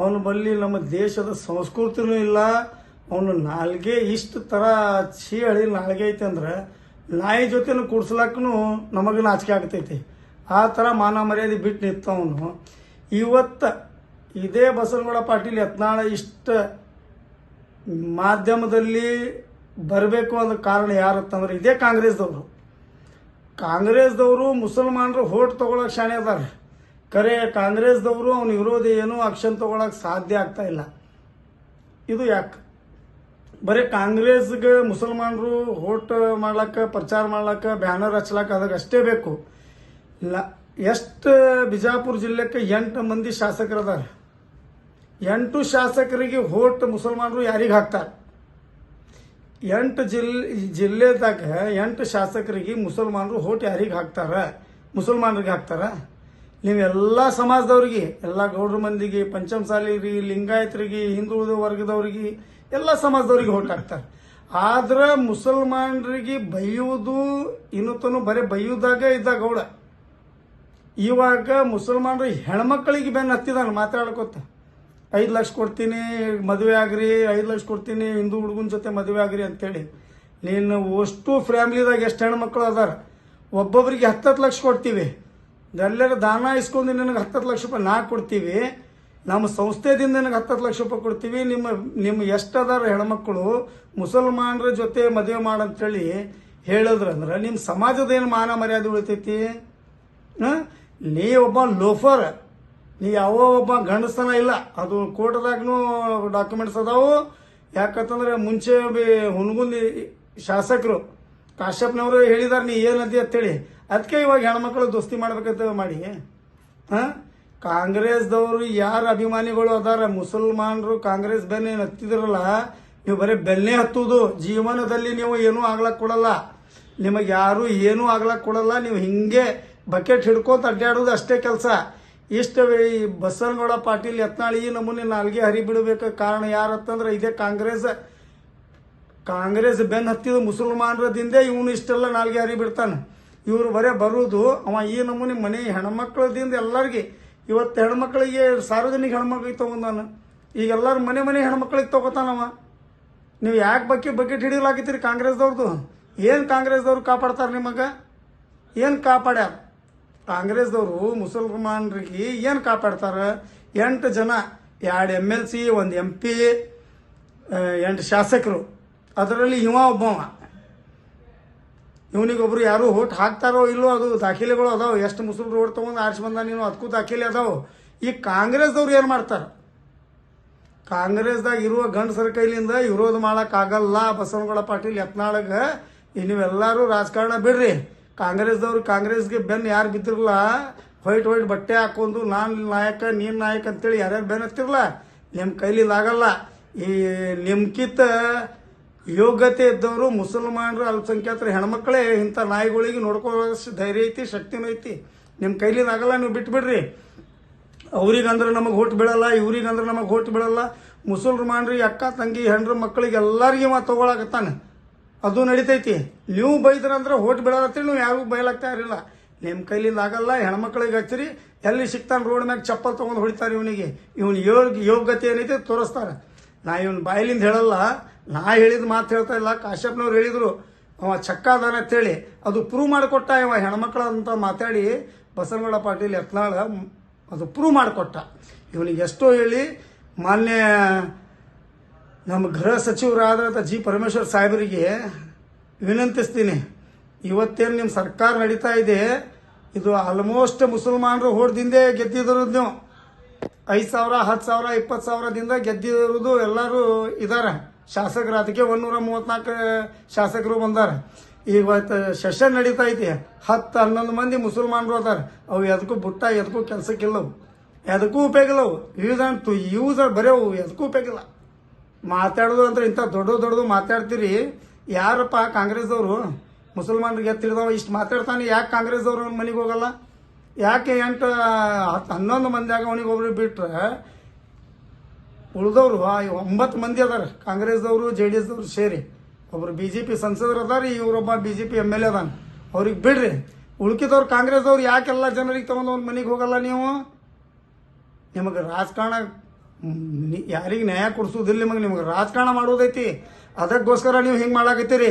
ಅವನು ಬಲ್ಲಿ ನಮ್ಮ ದೇಶದ ಸಂಸ್ಕೃತಿನೂ ಇಲ್ಲ, ಅವನು ನಾಲ್ಗೆ ಇಷ್ಟು ಥರ ಹಳಿ ನಾಲ್ಗೆ ಐತೆ ಅಂದ್ರೆ, ನಾಯಿ ಜೊತೆನೂ ಕೂಡ್ಸ್ಲಕ್ಕೂ ನಮಗೆ ನಾಚಿಕೆ ಆಗ್ತೈತಿ. ಆ ಥರ ಮಾನ ಮರ್ಯಾದೆ ಬಿಟ್ಟು ನಿಂತವನು ಇವತ್ತು ಇದೇ ಬಸವನಗೌಡ ಪಾಟೀಲ್ ಯತ್ನಾಳ ಇಷ್ಟ ಮಾಧ್ಯಮದಲ್ಲಿ ಬರಬೇಕು ಅಂದ ಕಾರಣ ಯಾರು ಅಂತಂದ್ರೆ ಇದೇ ಕಾಂಗ್ರೆಸ್ದವರು. ಕಾಂಗ್ರೆಸ್ದವರು ಮುಸಲ್ಮಾನರು ಹೋಟ್ ತಗೊಳಕ್ ಶಾಣೆ ಅದಾರ. ಕರೆ ಕಾಂಗ್ರೆಸ್ದವರು ಅವನ ವಿರೋಧಿ ಏನೂ ಆಕ್ಷನ್ ತಗೊಳಕ್ ಸಾಧ್ಯ ಆಗ್ತಾ ಇಲ್ಲ. ಇದು ಯಾಕೆ? ಬರೀ ಕಾಂಗ್ರೆಸ್ಗೆ ಮುಸಲ್ಮಾನರು ಹೋಟ್ ಮಾಡ್ಲಕ್ಕ, ಪ್ರಚಾರ ಮಾಡ್ಲಕ್ಕ, ಬ್ಯಾನರ್ ಹಚ್ಲಕ್ಕ ಅದಕ್ಕೆ ಅಷ್ಟೇ ಬೇಕು. ಇಲ್ಲ, ಎಷ್ಟು ಬಿಜಾಪುರ ಜಿಲ್ಲೆಕ್ಕೆ ಎಂಟು ಮಂದಿ ಶಾಸಕರದಾರೆ. ಎಂಟು ಶಾಸಕರಿಗೆ ಹೋಟ್ ಮುಸಲ್ಮಾನರು ಯಾರಿಗೆ ಹಾಕ್ತಾರೆ? ಎಂಟು ಜಿಲ್ಲೆ ಜಿಲ್ಲೆದಾಗ ಎಂಟು ಶಾಸಕರಿಗೆ ಮುಸಲ್ಮಾನರು ಹೋಟ್ ಯಾರಿಗೆ ಹಾಕ್ತಾರ. ಮುಸಲ್ಮಾನರಿಗೆ ಹಾಕ್ತಾರ? ಎಲ್ಲ ಸಮಾಜದವ್ರಿಗೆ, ಎಲ್ಲ ಗೌಡ್ರ ಮಂದಿಗೆ ಪಂಚಮಸಾಲಿಗೆ ಲಿಂಗಾಯತರಿಗೆ ಹಿಂದುಳಿದ ವರ್ಗದವ್ರಿಗೆ, ಎಲ್ಲ ಸಮಾಜದವ್ರಿಗೆ ಹೋಟ್ ಹಾಕ್ತಾರೆ. ಆದ್ರೆ ಮುಸಲ್ಮಾನರಿಗೆ ಬೈಯುವುದು ಇನ್ನೂ ಬರೀ ಬೈಯುವುದಾಗ ಇದ್ದ ಗೌಡ. ಇವಾಗ ಮುಸಲ್ಮಾನರು ಹೆಣ್ಮಕ್ಳಿಗೆ ಬೆನ್ನು ಹತ್ತಿದಾನೆ ಮಾತಾಡ್ಕೊತ. ಐದು ಲಕ್ಷ ಕೊಡ್ತೀನಿ, ಮದುವೆ ಆಗ್ರಿ, ಐದು ಲಕ್ಷ ಕೊಡ್ತೀನಿ, ಹಿಂದೂ ಹುಡುಗನ ಜೊತೆ ಮದುವೆ ಆಗ್ರಿ ಅಂತೇಳಿ. ನೀನು ಅಷ್ಟು ಫ್ಯಾಮ್ಲಿದಾಗ ಎಷ್ಟು ಹೆಣ್ಮಕ್ಳು ಅದಾರ? ಒಬ್ಬೊಬ್ಬರಿಗೆ ಹತ್ತತ್ತು ಲಕ್ಷ ಕೊಡ್ತೀವಿ. ಎಲ್ಲರ ದಾನ ಇಸ್ಕೊಂಡು ನಿನಗೆ ಹತ್ತತ್ತು ಲಕ್ಷ ರೂಪಾಯಿ ನಾ ಕೊಡ್ತೀವಿ. ನಮ್ಮ ಸಂಸ್ಥೆದಿಂದ ನಿನಗೆ ಹತ್ತತ್ತು ಲಕ್ಷ ರೂಪಾಯಿ ಕೊಡ್ತೀವಿ. ನಿಮ್ಮ ನಿಮ್ಮ ಎಷ್ಟು ಅದಾರ ಹೆಣ್ಮಕ್ಳು ಮುಸಲ್ಮಾನರ ಜೊತೆ ಮದುವೆ ಮಾಡಂತೇಳಿ ಹೇಳಿದ್ರಂದ್ರೆ ನಿಮ್ಮ ಸಮಾಜದ ಏನು ಮಾನ ಮರ್ಯಾದೆ ಉಳಿತೈತಿ? ಹಾಂ? ನೀ ಒಬ್ಬ ಲೋಫರ್. ನೀ ಯಾವ ಒಬ್ಬ ಗಂಡಸ್ತನ ಇಲ್ಲ. ಅದು ಕೋರ್ಟ್ದಾಗೂ ಡಾಕ್ಯುಮೆಂಟ್ಸ್ ಅದಾವು. ಯಾಕಂತಂದ್ರೆ ಮುಂಚೆ ಬಿ- ಹುನಗುಂದಿ ಶಾಸಕರು ಕಾಶ್ಯಪ್ನವರು ಹೇಳಿದಾರೆ, ನೀ ಏನದಿ ಅಂತೇಳಿ. ಅದಕ್ಕೆ ಇವಾಗ ಹೆಣ್ಮಕ್ಳು ದೋಸ್ತಿ ಮಾಡ್ಬೇಕಂತ ಮಾಡಿ. ಹಾಂ? ಕಾಂಗ್ರೆಸ್ದವರು ಯಾರು ಅಭಿಮಾನಿಗಳು ಅದಾರ? ಮುಸಲ್ಮಾನರು ಕಾಂಗ್ರೆಸ್ ಬೆನ್ನೆ ಹತ್ತಿದ್ರಲ್ಲ? ನೀವು ಬರೀ ಬೆನ್ನೆ ಹತ್ತುದು ಜೀವನದಲ್ಲಿ ನೀವು ಏನೂ ಆಗ್ಲಕ್ ಕೊಡಲ್ಲ. ನಿಮಗೆ ಯಾರು ಏನೂ ಆಗ್ಲಕ್ಕೆ ಕೊಡಲ್ಲ. ನೀವು ಹಿಂಗೆ ಬಕೆಟ್ ಹಿಡ್ಕೋತ ಅಡ್ಡಾಡೋದು ಅಷ್ಟೇ ಕೆಲಸ. ಇಷ್ಟ ಈ ಬಸವನಗೌಡ ಪಾಟೀಲ್ ಯತ್ನಾಳ್ ಈ ನಮೂನೆ ನಾಲ್ಗೆ ಹರಿ ಬಿಡಬೇಕು ಕಾರಣ ಯಾರತ್ತಂದ್ರೆ ಇದೇ ಕಾಂಗ್ರೆಸ್. ಕಾಂಗ್ರೆಸ್ ಬೆನ್ನು ಹತ್ತಿದ ಮುಸಲ್ಮಾನರದಿಂದ ಇವನು ಇಷ್ಟೆಲ್ಲ ನಾಲ್ಗೆ ಹರಿ ಬಿಡ್ತಾನೆ. ಇವರು ಬರೇ ಬರುವುದು ಅವ ಈ ನಮೂನೆ ಮನೆ ಹೆಣ್ಮಕ್ಳದಿಂದ ಎಲ್ಲರಿಗೆ. ಇವತ್ತು ಹೆಣ್ಮಕ್ಳಿಗೆ ಸಾರ್ವಜನಿಕ ಹೆಣ್ಮಕ್ಳಿಗೆ ತಗೊಂಡಾನ. ಈಗ ಎಲ್ಲರೂ ಮನೆ ಮನೆ ಹೆಣ್ಮಕ್ಳಿಗೆ ತಗೋತಾನವ ನೀವು ಯಾಕೆ ಬಗ್ಗೆ ಬಕೆಟ್ ಹಿಡಿಯಲಾಗಿತ್ತೀರಿ ಕಾಂಗ್ರೆಸ್ದವ್ರದ್ದು ಏನು ಕಾಂಗ್ರೆಸ್ದವ್ರು ಕಾಪಾಡ್ತಾರೆ ನಿಮಗೆ? ಏನು ಕಾಪಾಡ್ಯಾರ? ಕಾಂಗ್ರೆಸ್ದವರು ಮುಸಲ್ಮಾನರಿಗೆ ಏನು ಕಾಪಾಡ್ತಾರೆ? ಎಂಟು ಜನ, ಎರಡು ಎಂ ಎಲ್ ಸಿ ಒಂದು ಎಂ ಪಿ ಎಂಟು ಶಾಸಕರು. ಅದರಲ್ಲಿ ಇವ ಒಬ್ಬವ. ಇವನಿಗೊಬ್ರು ಯಾರು ಓಟ್ ಹಾಕ್ತಾರೋ ಇಲ್ಲೋ ಅದು ದಾಖಲೆಗಳು ಅದಾವ. ಎಷ್ಟು ಮುಸಲ್ರು ಓಟ್ ತೊಗೊಂಡು ಆರಿಸಿ ಬಂದ ನೀನು ಅದಕ್ಕೂ ದಾಖಲೆ ಅದಾವ. ಈ ಕಾಂಗ್ರೆಸ್ದವ್ರು ಏನು ಮಾಡ್ತಾರೆ? ಕಾಂಗ್ರೆಸ್ದಾಗ ಇರುವ ಗಂಡಸರ ಕೈಲಿಂದ ವಿರೋಧ ಆಗಲ್ಲ ಬಸವನಗೌಡ ಪಾಟೀಲ್ ಯತ್ನಾಳಗ. ನೀವೆಲ್ಲರೂ ರಾಜಕಾರಣ ಬಿಡ್ರಿ. ಕಾಂಗ್ರೆಸ್ದವ್ರು ಕಾಂಗ್ರೆಸ್ಗೆ ಬೆನ್ನು ಯಾರು ಬಿದ್ದಿರಲ್ಲ ವೈಟ್ ವೈಟ್ ಬಟ್ಟೆ ಹಾಕೊಂಡು, ನಾನು ನಾಯಕ, ನೀನು ನಾಯಕ ಅಂತೇಳಿ ಯಾರ್ಯಾರು ಬೆನ್ನು ಹತ್ತಿರಲ್ಲ ನಿಮ್ಮ ಕೈಲಿ ಆಗಲ್ಲ. ಈ ನಿಮ್ಕಿತ ಯೋಗ್ಯತೆ ಇದ್ದವರು ಮುಸಲ್ಮಾನರು, ಅಲ್ಪಸಂಖ್ಯಾತರು, ಹೆಣ್ಮಕ್ಳೇ, ಇಂಥ ನಾಯಿಗಳಿಗೆ ನೋಡ್ಕೊಳ್ಳೋಷ್ಟು ಧೈರ್ಯ ಐತಿ, ಶಕ್ತಿನೂ ಐತಿ. ನಿಮ್ಮ ಕೈಲಿಂದ ಆಗಲ್ಲ, ನೀವು ಬಿಟ್ಬಿಡ್ರಿ. ಅವ್ರಿಗಂದ್ರೆ ನಮಗೆ ಓಟ್ ಬೀಳಲ್ಲ, ಇವ್ರಿಗಂದ್ರೆ ನಮಗೆ ಓಟ್ ಬೀಳಲ್ಲ. ಮುಸಲ್ಮಾನ್ರಿಗೆ ಅಕ್ಕ, ತಂಗಿ ಹೆಣ್ರು ಮಕ್ಕಳಿಗೆ ಎಲ್ಲರಿಗೆ ಮಾತು ತಗೊಳಕತ್ತಾನೆ. ಅದು ನಡಿತೈತಿ. ನೀವು ಬೈದ್ರಂದ್ರೆ ಓಟ್ ಬೀಳತ್ತೀರಿ ನೀವು ಯಾರಿಗೂ ಬೈಲಾಗ್ತಾ ಇರಲಿಲ್ಲ. ನಿಮ್ಮ ಕೈಲಿಂದ ಆಗಲ್ಲ, ಹೆಣ್ಮಕ್ಳಿಗೆ ಹಚ್ಚಿರಿ, ಎಲ್ಲಿ ಸಿಗ್ತಾನೆ ರೋಡ್ ಮ್ಯಾಗ ಚಪ್ಪಲ್ ತೊಗೊಂಡು ಹೊಡಿತಾರೆ ಇವನಿಗೆ. ಇವನು ಯೋಗ, ಯೋಗ್ಯತೆ ಏನೈತೆ ತೋರಿಸ್ತಾರೆ. ನಾ ಇವನ್ ಬಾಯಿಲಿಂದ ಹೇಳಲ್ಲ, ನಾ ಹೇಳಿದ ಮಾತು ಹೇಳ್ತಾ ಇಲ್ಲ, ಕಾಶ್ಯಪ್ನವ್ರು ಹೇಳಿದ್ರು. ಅವ ಚಕ್ಕ ಅದಾನ ಅಂತೇಳಿ ಅದು ಪ್ರೂವ್ ಮಾಡಿಕೊಟ್ಟ ಇವ ಹೆಣ್ಮಕ್ಳ ಅಂತ ಮಾತಾಡಿ ಬಸವನಗೌಡ ಪಾಟೀಲ್ ಯತ್ನಾಳ, ಅದು ಪ್ರೂವ್ ಮಾಡಿಕೊಟ್ಟ. ಇವನಿಗೆ ಎಷ್ಟೋ ಹೇಳಿ ಮಾನ್ಯ ನಮ್ಮ ಗೃಹ ಸಚಿವರಾದಂಥ ಜಿ ಪರಮೇಶ್ವರ್ ಸಾಹೇಬರಿಗೆ ವಿನಂತಿಸ್ತೀನಿ. ಇವತ್ತೇನು ನಿಮ್ಮ ಸರ್ಕಾರ ನಡೀತಾ ಇದೆ, ಇದು ಆಲ್ಮೋಸ್ಟ್ ಮುಸಲ್ಮಾನರು ಹೋಡ್ದಿಂದೇ ಗೆದ್ದಿದ್ರು ನೀವು ಐದು ಸಾವಿರ ಹತ್ತು ಸಾವಿರ ಇಪ್ಪತ್ತು ಸಾವಿರದಿಂದ ಗೆದ್ದಿರೋದು ಎಲ್ಲರೂ ಇದ್ದಾರೆ ಶಾಸಕರು ಅದಕ್ಕೆ ಒಂದೂರ ಮೂವತ್ನಾಲ್ಕು ಶಾಸಕರು ಬಂದಾರ. ಇವತ್ತು ಸೆಷನ್ ನಡೀತಾ ಐತಿ. ಹತ್ತು, ಹನ್ನೊಂದು ಮಂದಿ ಮುಸಲ್ಮಾನರು ಅದಾರ. ಅವು ಎದಕ್ಕೂ ಬುಟ್ಟ ಎದಕ್ಕೂ ಕೆಲಸಕ್ಕಿಲ್ಲವು. ಎದಕ್ಕೂ ಉಪಯೋಗಿಲ್ಲವು ಯೂಸ್ ಆ್ಯಂಡ್ ಟು ಯೂಸ್ ಬರೆಯವು ಎದಕ್ಕೂ ಉಪಯೋಗ ಇಲ್ಲ. ಮಾತಾಡೋದು ಅಂದ್ರೆ ಇಂಥ ದೊಡ್ಡ ದೊಡ್ಡದು ಮಾತಾಡ್ತೀರಿ. ಯಾರಪ್ಪ ಕಾಂಗ್ರೆಸ್ದವರು ಮುಸಲ್ಮಾನರಿಗೆ ಎತ್ತಿಡ್ದವ ಇಷ್ಟು ಮಾತಾಡ್ತಾನೆ. ಯಾಕೆ ಕಾಂಗ್ರೆಸ್ದವ್ರು ಮನೆಗೆ ಹೋಗಲ್ಲ? ಯಾಕೆ ಎಂಟು ಹತ್ತು ಹನ್ನೊಂದು ಮಂದಿಯಾಗ ಅವನಿಗೆ ಒಬ್ರು ಬಿಟ್ರೆ ಉಳಿದವರು ಒಂಬತ್ತು ಮಂದಿ ಅದಾರ. ಕಾಂಗ್ರೆಸ್ದವರು ಜೆ ಡಿ ಎಸ್ದವ್ರು ಸೇರಿ. ಒಬ್ರು ಬಿ ಜೆ ಪಿ ಸಂಸದರು ಅದಾರ, ಇವರೊಬ್ಬ B J P M L A ಅದಾನ. ಅವ್ರಿಗೆ ಬಿಡ್ರಿ. ಉಳ್ಕಿದವ್ರು ಕಾಂಗ್ರೆಸ್ದವ್ರು ಯಾಕೆಲ್ಲ ಜನರಿಗೆ ತಗೊಂಡು ಅವ್ನ ಮನೆಗೆ ಹೋಗಲ್ಲ ನೀವು? ನಿಮಗೆ ರಾಜಕಾರಣ ಯಾರಿಗೆ ನ್ಯಾಯ ಕೊಡಿಸೋದಿಲ್ಲ ನಿಮಗೆ ನಿಮಗೆ ರಾಜಕಾರಣ ಮಾಡೋದೈತಿ. ಅದಕ್ಕೋಸ್ಕರ ನೀವು ಹಿಂಗೆ ಮಾಡಾಕತ್ತೀರಿ.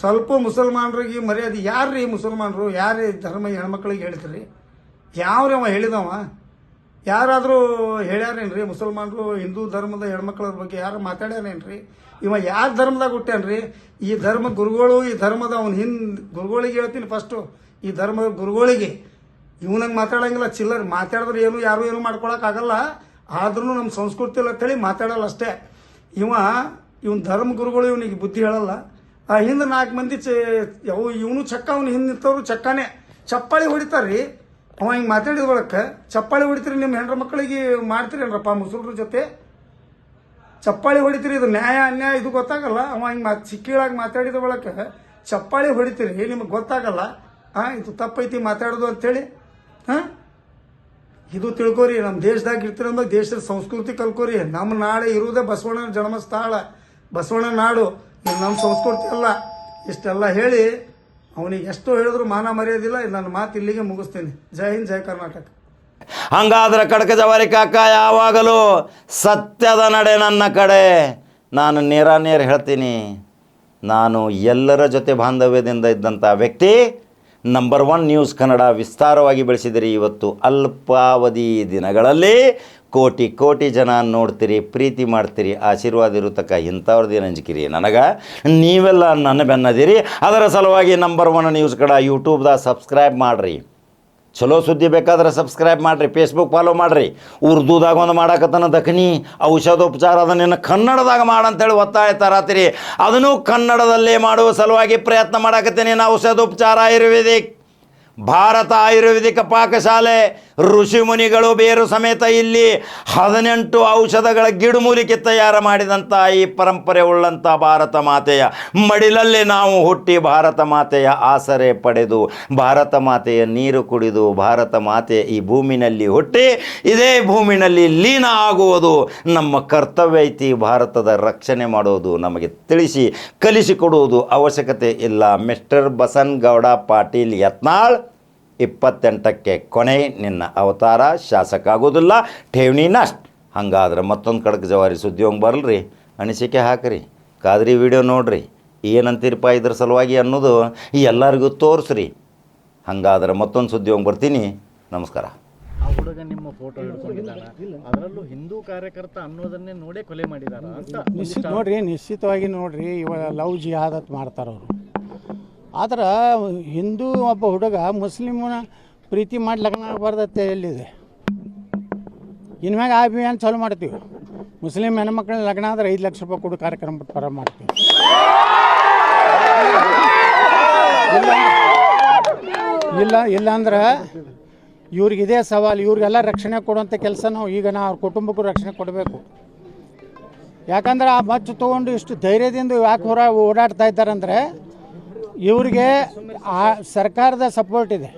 ಸ್ವಲ್ಪ ಮುಸಲ್ಮಾನರಿಗೆ ಮರ್ಯಾದೆ. ಯಾರ್ರೀ ಮುಸಲ್ಮಾನರು? ಯಾರು ಧರ್ಮ ಹೆಣ್ಮಕ್ಳಿಗೆ ಹೇಳ್ತೀರಿ ಯಾವ್ರಿ ಅವ ಹೇಳಿದವ? ಯಾರಾದರೂ ಹೇಳ್ಯಾರೇನ್ರಿ? ಮುಸಲ್ಮಾನರು ಹಿಂದೂ ಧರ್ಮದ ಹೆಣ್ಮಕ್ಳ ಬಗ್ಗೆ ಯಾರು ಮಾತಾಡ್ಯಾರೇನ್ರಿ? ಇವ ಯಾರ ಧರ್ಮದಾಗ ಹುಟ್ಟ್ಯಾನ್ರಿ? ಈ ಧರ್ಮ ಗುರುಗಳು, ಈ ಧರ್ಮದ ಅವ್ನ ಹಿಂದ್ ಗುರುಗಳಿಗೆ ಹೇಳ್ತೀನಿ ಫಸ್ಟು ಈ ಧರ್ಮದ ಗುರುಗಳಿಗೆ. ಇವನಂಗೆ ಮಾತಾಡೋಂಗಿಲ್ಲ. ಚಿಲ್ಲರ್ ಮಾತಾಡಿದ್ರೆ ಏನು, ಯಾರು ಏನು ಮಾಡ್ಕೊಳಕ್ಕಾಗಲ್ಲ. ಆದ್ರೂ ನಮ್ಮ ಸಂಸ್ಕೃತಿ ಇಲ್ಲ ಅಂತೇಳಿ ಮಾತಾಡಲ್ಲ ಅಷ್ಟೇ. ಇವ, ಇವನ್ ಧರ್ಮ ಗುರುಗಳು ಇವನಿಗೆ ಬುದ್ಧಿ ಹೇಳಲ್ಲ. ಆ ಹಿಂದೆ ನಾಲ್ಕು ಮಂದಿ ಯಾವ ಇವನು ಚಕ್ಕ, ಅವನು ಹಿಂದೆ ನಿಂತವ್ರು ಚಕ್ಕಾನೆ. ಚಪ್ಪಾಳಿ ಹೊಡಿತಾರ್ರಿ. ಅವ ಹಿಂಗೆ ಮಾತಾಡಿದ ಬಳಕ ಚಪ್ಪಾಳಿ ಹೊಡಿತೀರಿ ನಿಮ್ಮ ಹೆಣ್ರ ಮಕ್ಕಳಿಗೆ ಮಾಡ್ತೀರೇನ್ರಪ್ಪ ಮುಸುಲ್ರ ಜೊತೆ? ಚಪ್ಪಾಳಿ ಹೊಡಿತೀರಿ, ಇದು ನ್ಯಾಯ, ಅನ್ಯಾಯ, ಇದು ಗೊತ್ತಾಗಲ್ಲ. ಅವ ಹಿಂಗೆ ಮಾ ಚಿಕ್ಕಿಳಾಗಿ ಮಾತಾಡಿದ ಬಳಕ ಚಪ್ಪಾಳಿ ಹೊಡಿತೀರಿ, ನಿಮಗೆ ಗೊತ್ತಾಗಲ್ಲ. ಹಾಂ ಇದು ತಪ್ಪೈತಿ ಮಾತಾಡೋದು ಅಂತೇಳಿ. ಹಾಂ? ಇದು ತಿಳ್ಕೊರಿ ನಮ್ಮ ದೇಶದಾಗ ಇರ್ತೀರ ಅಂದಾಗ ದೇಶದ ಸಂಸ್ಕೃತಿ ಕಲ್ಕೋರಿ. ನಮ್ಮ ನಾಳೆ ಇರುವುದೇ ಬಸವಣ್ಣನ ಜನ್ಮಸ್ಥಳ ಬಸವಣ್ಣ ನಾಡು ಇದು ನಮ್ಮ ಸಂಸ್ಕೃತಿ ಅಲ್ಲ. ಇಷ್ಟೆಲ್ಲ ಹೇಳಿ, ಅವನಿಗೆ ಎಷ್ಟು ಹೇಳಿದ್ರು ಮಾನ ಮರ್ಯಾದಿಲ್ಲ. ನನ್ನ ಮಾತು ಇಲ್ಲಿಗೆ ಮುಗಿಸ್ತೀನಿ. ಜೈ ಹಿಂದ್, ಜೈ ಕರ್ನಾಟಕ. ಹಂಗಾದ್ರೆ ಕಡಕ ಜವಾರಿ ಕಾಕ, ಯಾವಾಗಲೂ ಸತ್ಯದ ನಡೆ ನನ್ನ ಕಡೆ. ನಾನು ನೇರ ನೇರ ಹೇಳ್ತೀನಿ. ನಾನು ಎಲ್ಲರ ಜೊತೆ ಬಾಂಧವ್ಯದಿಂದ ಇದ್ದಂಥ ವ್ಯಕ್ತಿ. ನಂಬರ್ ಒನ್ ನ್ಯೂಸ್ ಕನ್ನಡ ವಿಸ್ತಾರವಾಗಿ ಬೆಳೆಸಿದಿರಿ ಇವತ್ತು ಅಲ್ಪಾವಧಿ ದಿನಗಳಲ್ಲಿ ಕೋಟಿ ಕೋಟಿ ಜನ ನೋಡ್ತೀರಿ, ಪ್ರೀತಿ ಮಾಡ್ತೀರಿ, ಆಶೀರ್ವಾದ ಇರುತ್ತಕ್ಕ ಇಂಥವ್ರದ್ದು ಅಂಜಿಕಿರಿ ನನಗೆ ನೀವೆಲ್ಲ ನನ್ನ ಬೆನ್ನದಿರಿ. ಅದರ ಸಲುವಾಗಿ ನಂಬರ್ ಒನ್ ನ್ಯೂಸ್ ಕನ್ನಡ ಯೂಟ್ಯೂಬ್ದಾಗ ಸಬ್ಸ್ಕ್ರೈಬ್ ಮಾಡಿರಿ. ಚಲೋ ಸುದ್ದಿ ಬೇಕಾದ್ರೆ ಸಬ್ಸ್ಕ್ರೈಬ್ ಮಾಡಿರಿ ಫೇಸ್ಬುಕ್ ಫಾಲೋ ಮಾಡಿರಿ. ಉರ್ದುದಾಗ ಒಂದು ಮಾಡಕತ್ತನ ದಖನಿ ಔಷಧೋಪಚಾರ ಅದನ್ನೇನು ಕನ್ನಡದಾಗ ಮಾಡಂತೇಳಿ ಒತ್ತಾಯ ತರತ್ತೀರಿ ಅದನ್ನು ಕನ್ನಡದಲ್ಲೇ ಮಾಡುವ ಸಲುವಾಗಿ ಪ್ರಯತ್ನ ಮಾಡಕತ್ತೀನಿ. ಔಷಧೋಪಚಾರ ಆಯುರ್ವೇದಿಕ್. ಭಾರತ ಆಯುರ್ವೇದಿಕ ಪಾಕಶಾಲೆ ಋಷಿ ಮುನಿಗಳು ಬೇರು ಸಮೇತ ಇಲ್ಲಿ ಹದಿನೆಂಟು ಔಷಧಗಳ ಗಿಡಮೂಲಿಕೆ ತಯಾರು ಮಾಡಿದಂಥ ಈ ಪರಂಪರೆ ಉಳ್ಳಂಥ ಭಾರತ ಮಾತೆಯ ಮಡಿಲಲ್ಲಿ ನಾವು ಹುಟ್ಟಿ ಭಾರತ ಮಾತೆಯ ಆಸರೆ ಪಡೆದು, ಭಾರತ ಮಾತೆಯ ನೀರು ಕುಡಿದು, ಭಾರತ ಮಾತೆ ಈ ಭೂಮಿನಲ್ಲಿ ಹುಟ್ಟಿ, ಇದೇ ಭೂಮಿನಲ್ಲಿ ಲೀನ ಆಗುವುದು ನಮ್ಮ ಕರ್ತವ್ಯ ಐತಿ. ಭಾರತದ ರಕ್ಷಣೆ ಮಾಡೋದು ನಮಗೆ ತಿಳಿಸಿ ಕಲಿಸಿಕೊಡುವುದು ಅವಶ್ಯಕತೆ ಇಲ್ಲ. ಮಿಸ್ಟರ್ ಬಸನಗೌಡ ಪಾಟೀಲ್ ಯತ್ನಾಳ್ ಇಪ್ಪತ್ತೆಂಟಕ್ಕೆ ಕೊನೆ ನಿನ್ನ ಅವತಾರ ಶಾಸಕ ಆಗೋದಿಲ್ಲ ಠೇವಣಿ ನಷ್ಟ. ಹಂಗಾದ್ರೆ ಮತ್ತೊಂದು ಕಡೆಗೆ ಜವಾರಿ ಸುದ್ದಿ ಹೋಗಿ ಬರಲ್ರಿ? ಅನಿಸಿಕೆ ಹಾಕ್ರಿ. ಕಾದ್ರಿ ವಿಡಿಯೋ ನೋಡ್ರಿ. ಏನಂತೀರಪ್ಪ ಇದ್ರ ಸಲುವಾಗಿ ಅನ್ನೋದು ಎಲ್ಲರಿಗೂ ತೋರಿಸ್ರಿ. ಹಂಗಾದ್ರೆ ಮತ್ತೊಂದು ಸುದ್ದಿ ಹೋಗಿ ಬರ್ತೀನಿ. ನಮಸ್ಕಾರ. ಆ ಹುಡುಗ ನಿಮ್ಮ ಫೋಟೋ ಹಿಡ್ಕೊಂಡಿದ್ದಾನ? ಅದರಲ್ಲೂ ಹಿಂದೂ ಕಾರ್ಯಕರ್ತ ಅನ್ನೋದನ್ನೇ ನೋಡೇ ಕೊಲೆ ಮಾಡಿದಾರ ಅಂತ. ನಿಶ್ಚಿತ ನೋಡ್ರಿ ನಿಶ್ಚಿತವಾಗಿ ನೋಡ್ರಿ. ಇವಾಗ ಲವ್ ಜಿ ಮಾಡ್ತಾರೆ ಅವರು. ಆದ್ರೆ ಹಿಂದೂ ಒಬ್ಬ ಹುಡುಗ ಮುಸ್ಲಿಮನ ಪ್ರೀತಿ ಮಾಡಿ ಲಗ್ನ ಆಗಬಾರ್ದತ್ತೆ ಎಲ್ಲಿದೆ? ಇನ್ಮ್ಯಾಗ ಆ ಅಭಿಯಾನ ಚಾಲು ಮಾಡ್ತೀವಿ. ಮುಸ್ಲಿಂ ಹೆಣ್ಮಕ್ಳ ಲಗ್ನ ಆದ್ರೆ ಐದು ಲಕ್ಷ ರೂಪಾಯಿ ಕೊಡು ಕಾರ್ಯಕ್ರಮ ಪರ ಮಾಡ್ತೀವಿ. ಇಲ್ಲ ಇಲ್ಲ ಅಂದ್ರೆ ಇವ್ರಿಗೆ ಇದೇ ಸವಾಲು, ಇವ್ರಿಗೆಲ್ಲ ರಕ್ಷಣೆ ಕೊಡುವಂಥ ಕೆಲಸ ನಾವು ಈಗ ನಾವು ಅವ್ರ ಕುಟುಂಬಕ್ಕೂ ರಕ್ಷಣೆ ಕೊಡಬೇಕು. ಯಾಕಂದ್ರೆ ಆ ಮಚ್ಚು ತೊಗೊಂಡು ಇಷ್ಟು ಧೈರ್ಯದಿಂದ ಯಾಕೆ ಹೊರ ಓಡಾಡ್ತಾ ಇದ್ದಾರಂದರೆ ಇವ್ರಿಗೆ ಆ ಸರ್ಕಾರದ ಸಪೋರ್ಟ್ ಇದೆ.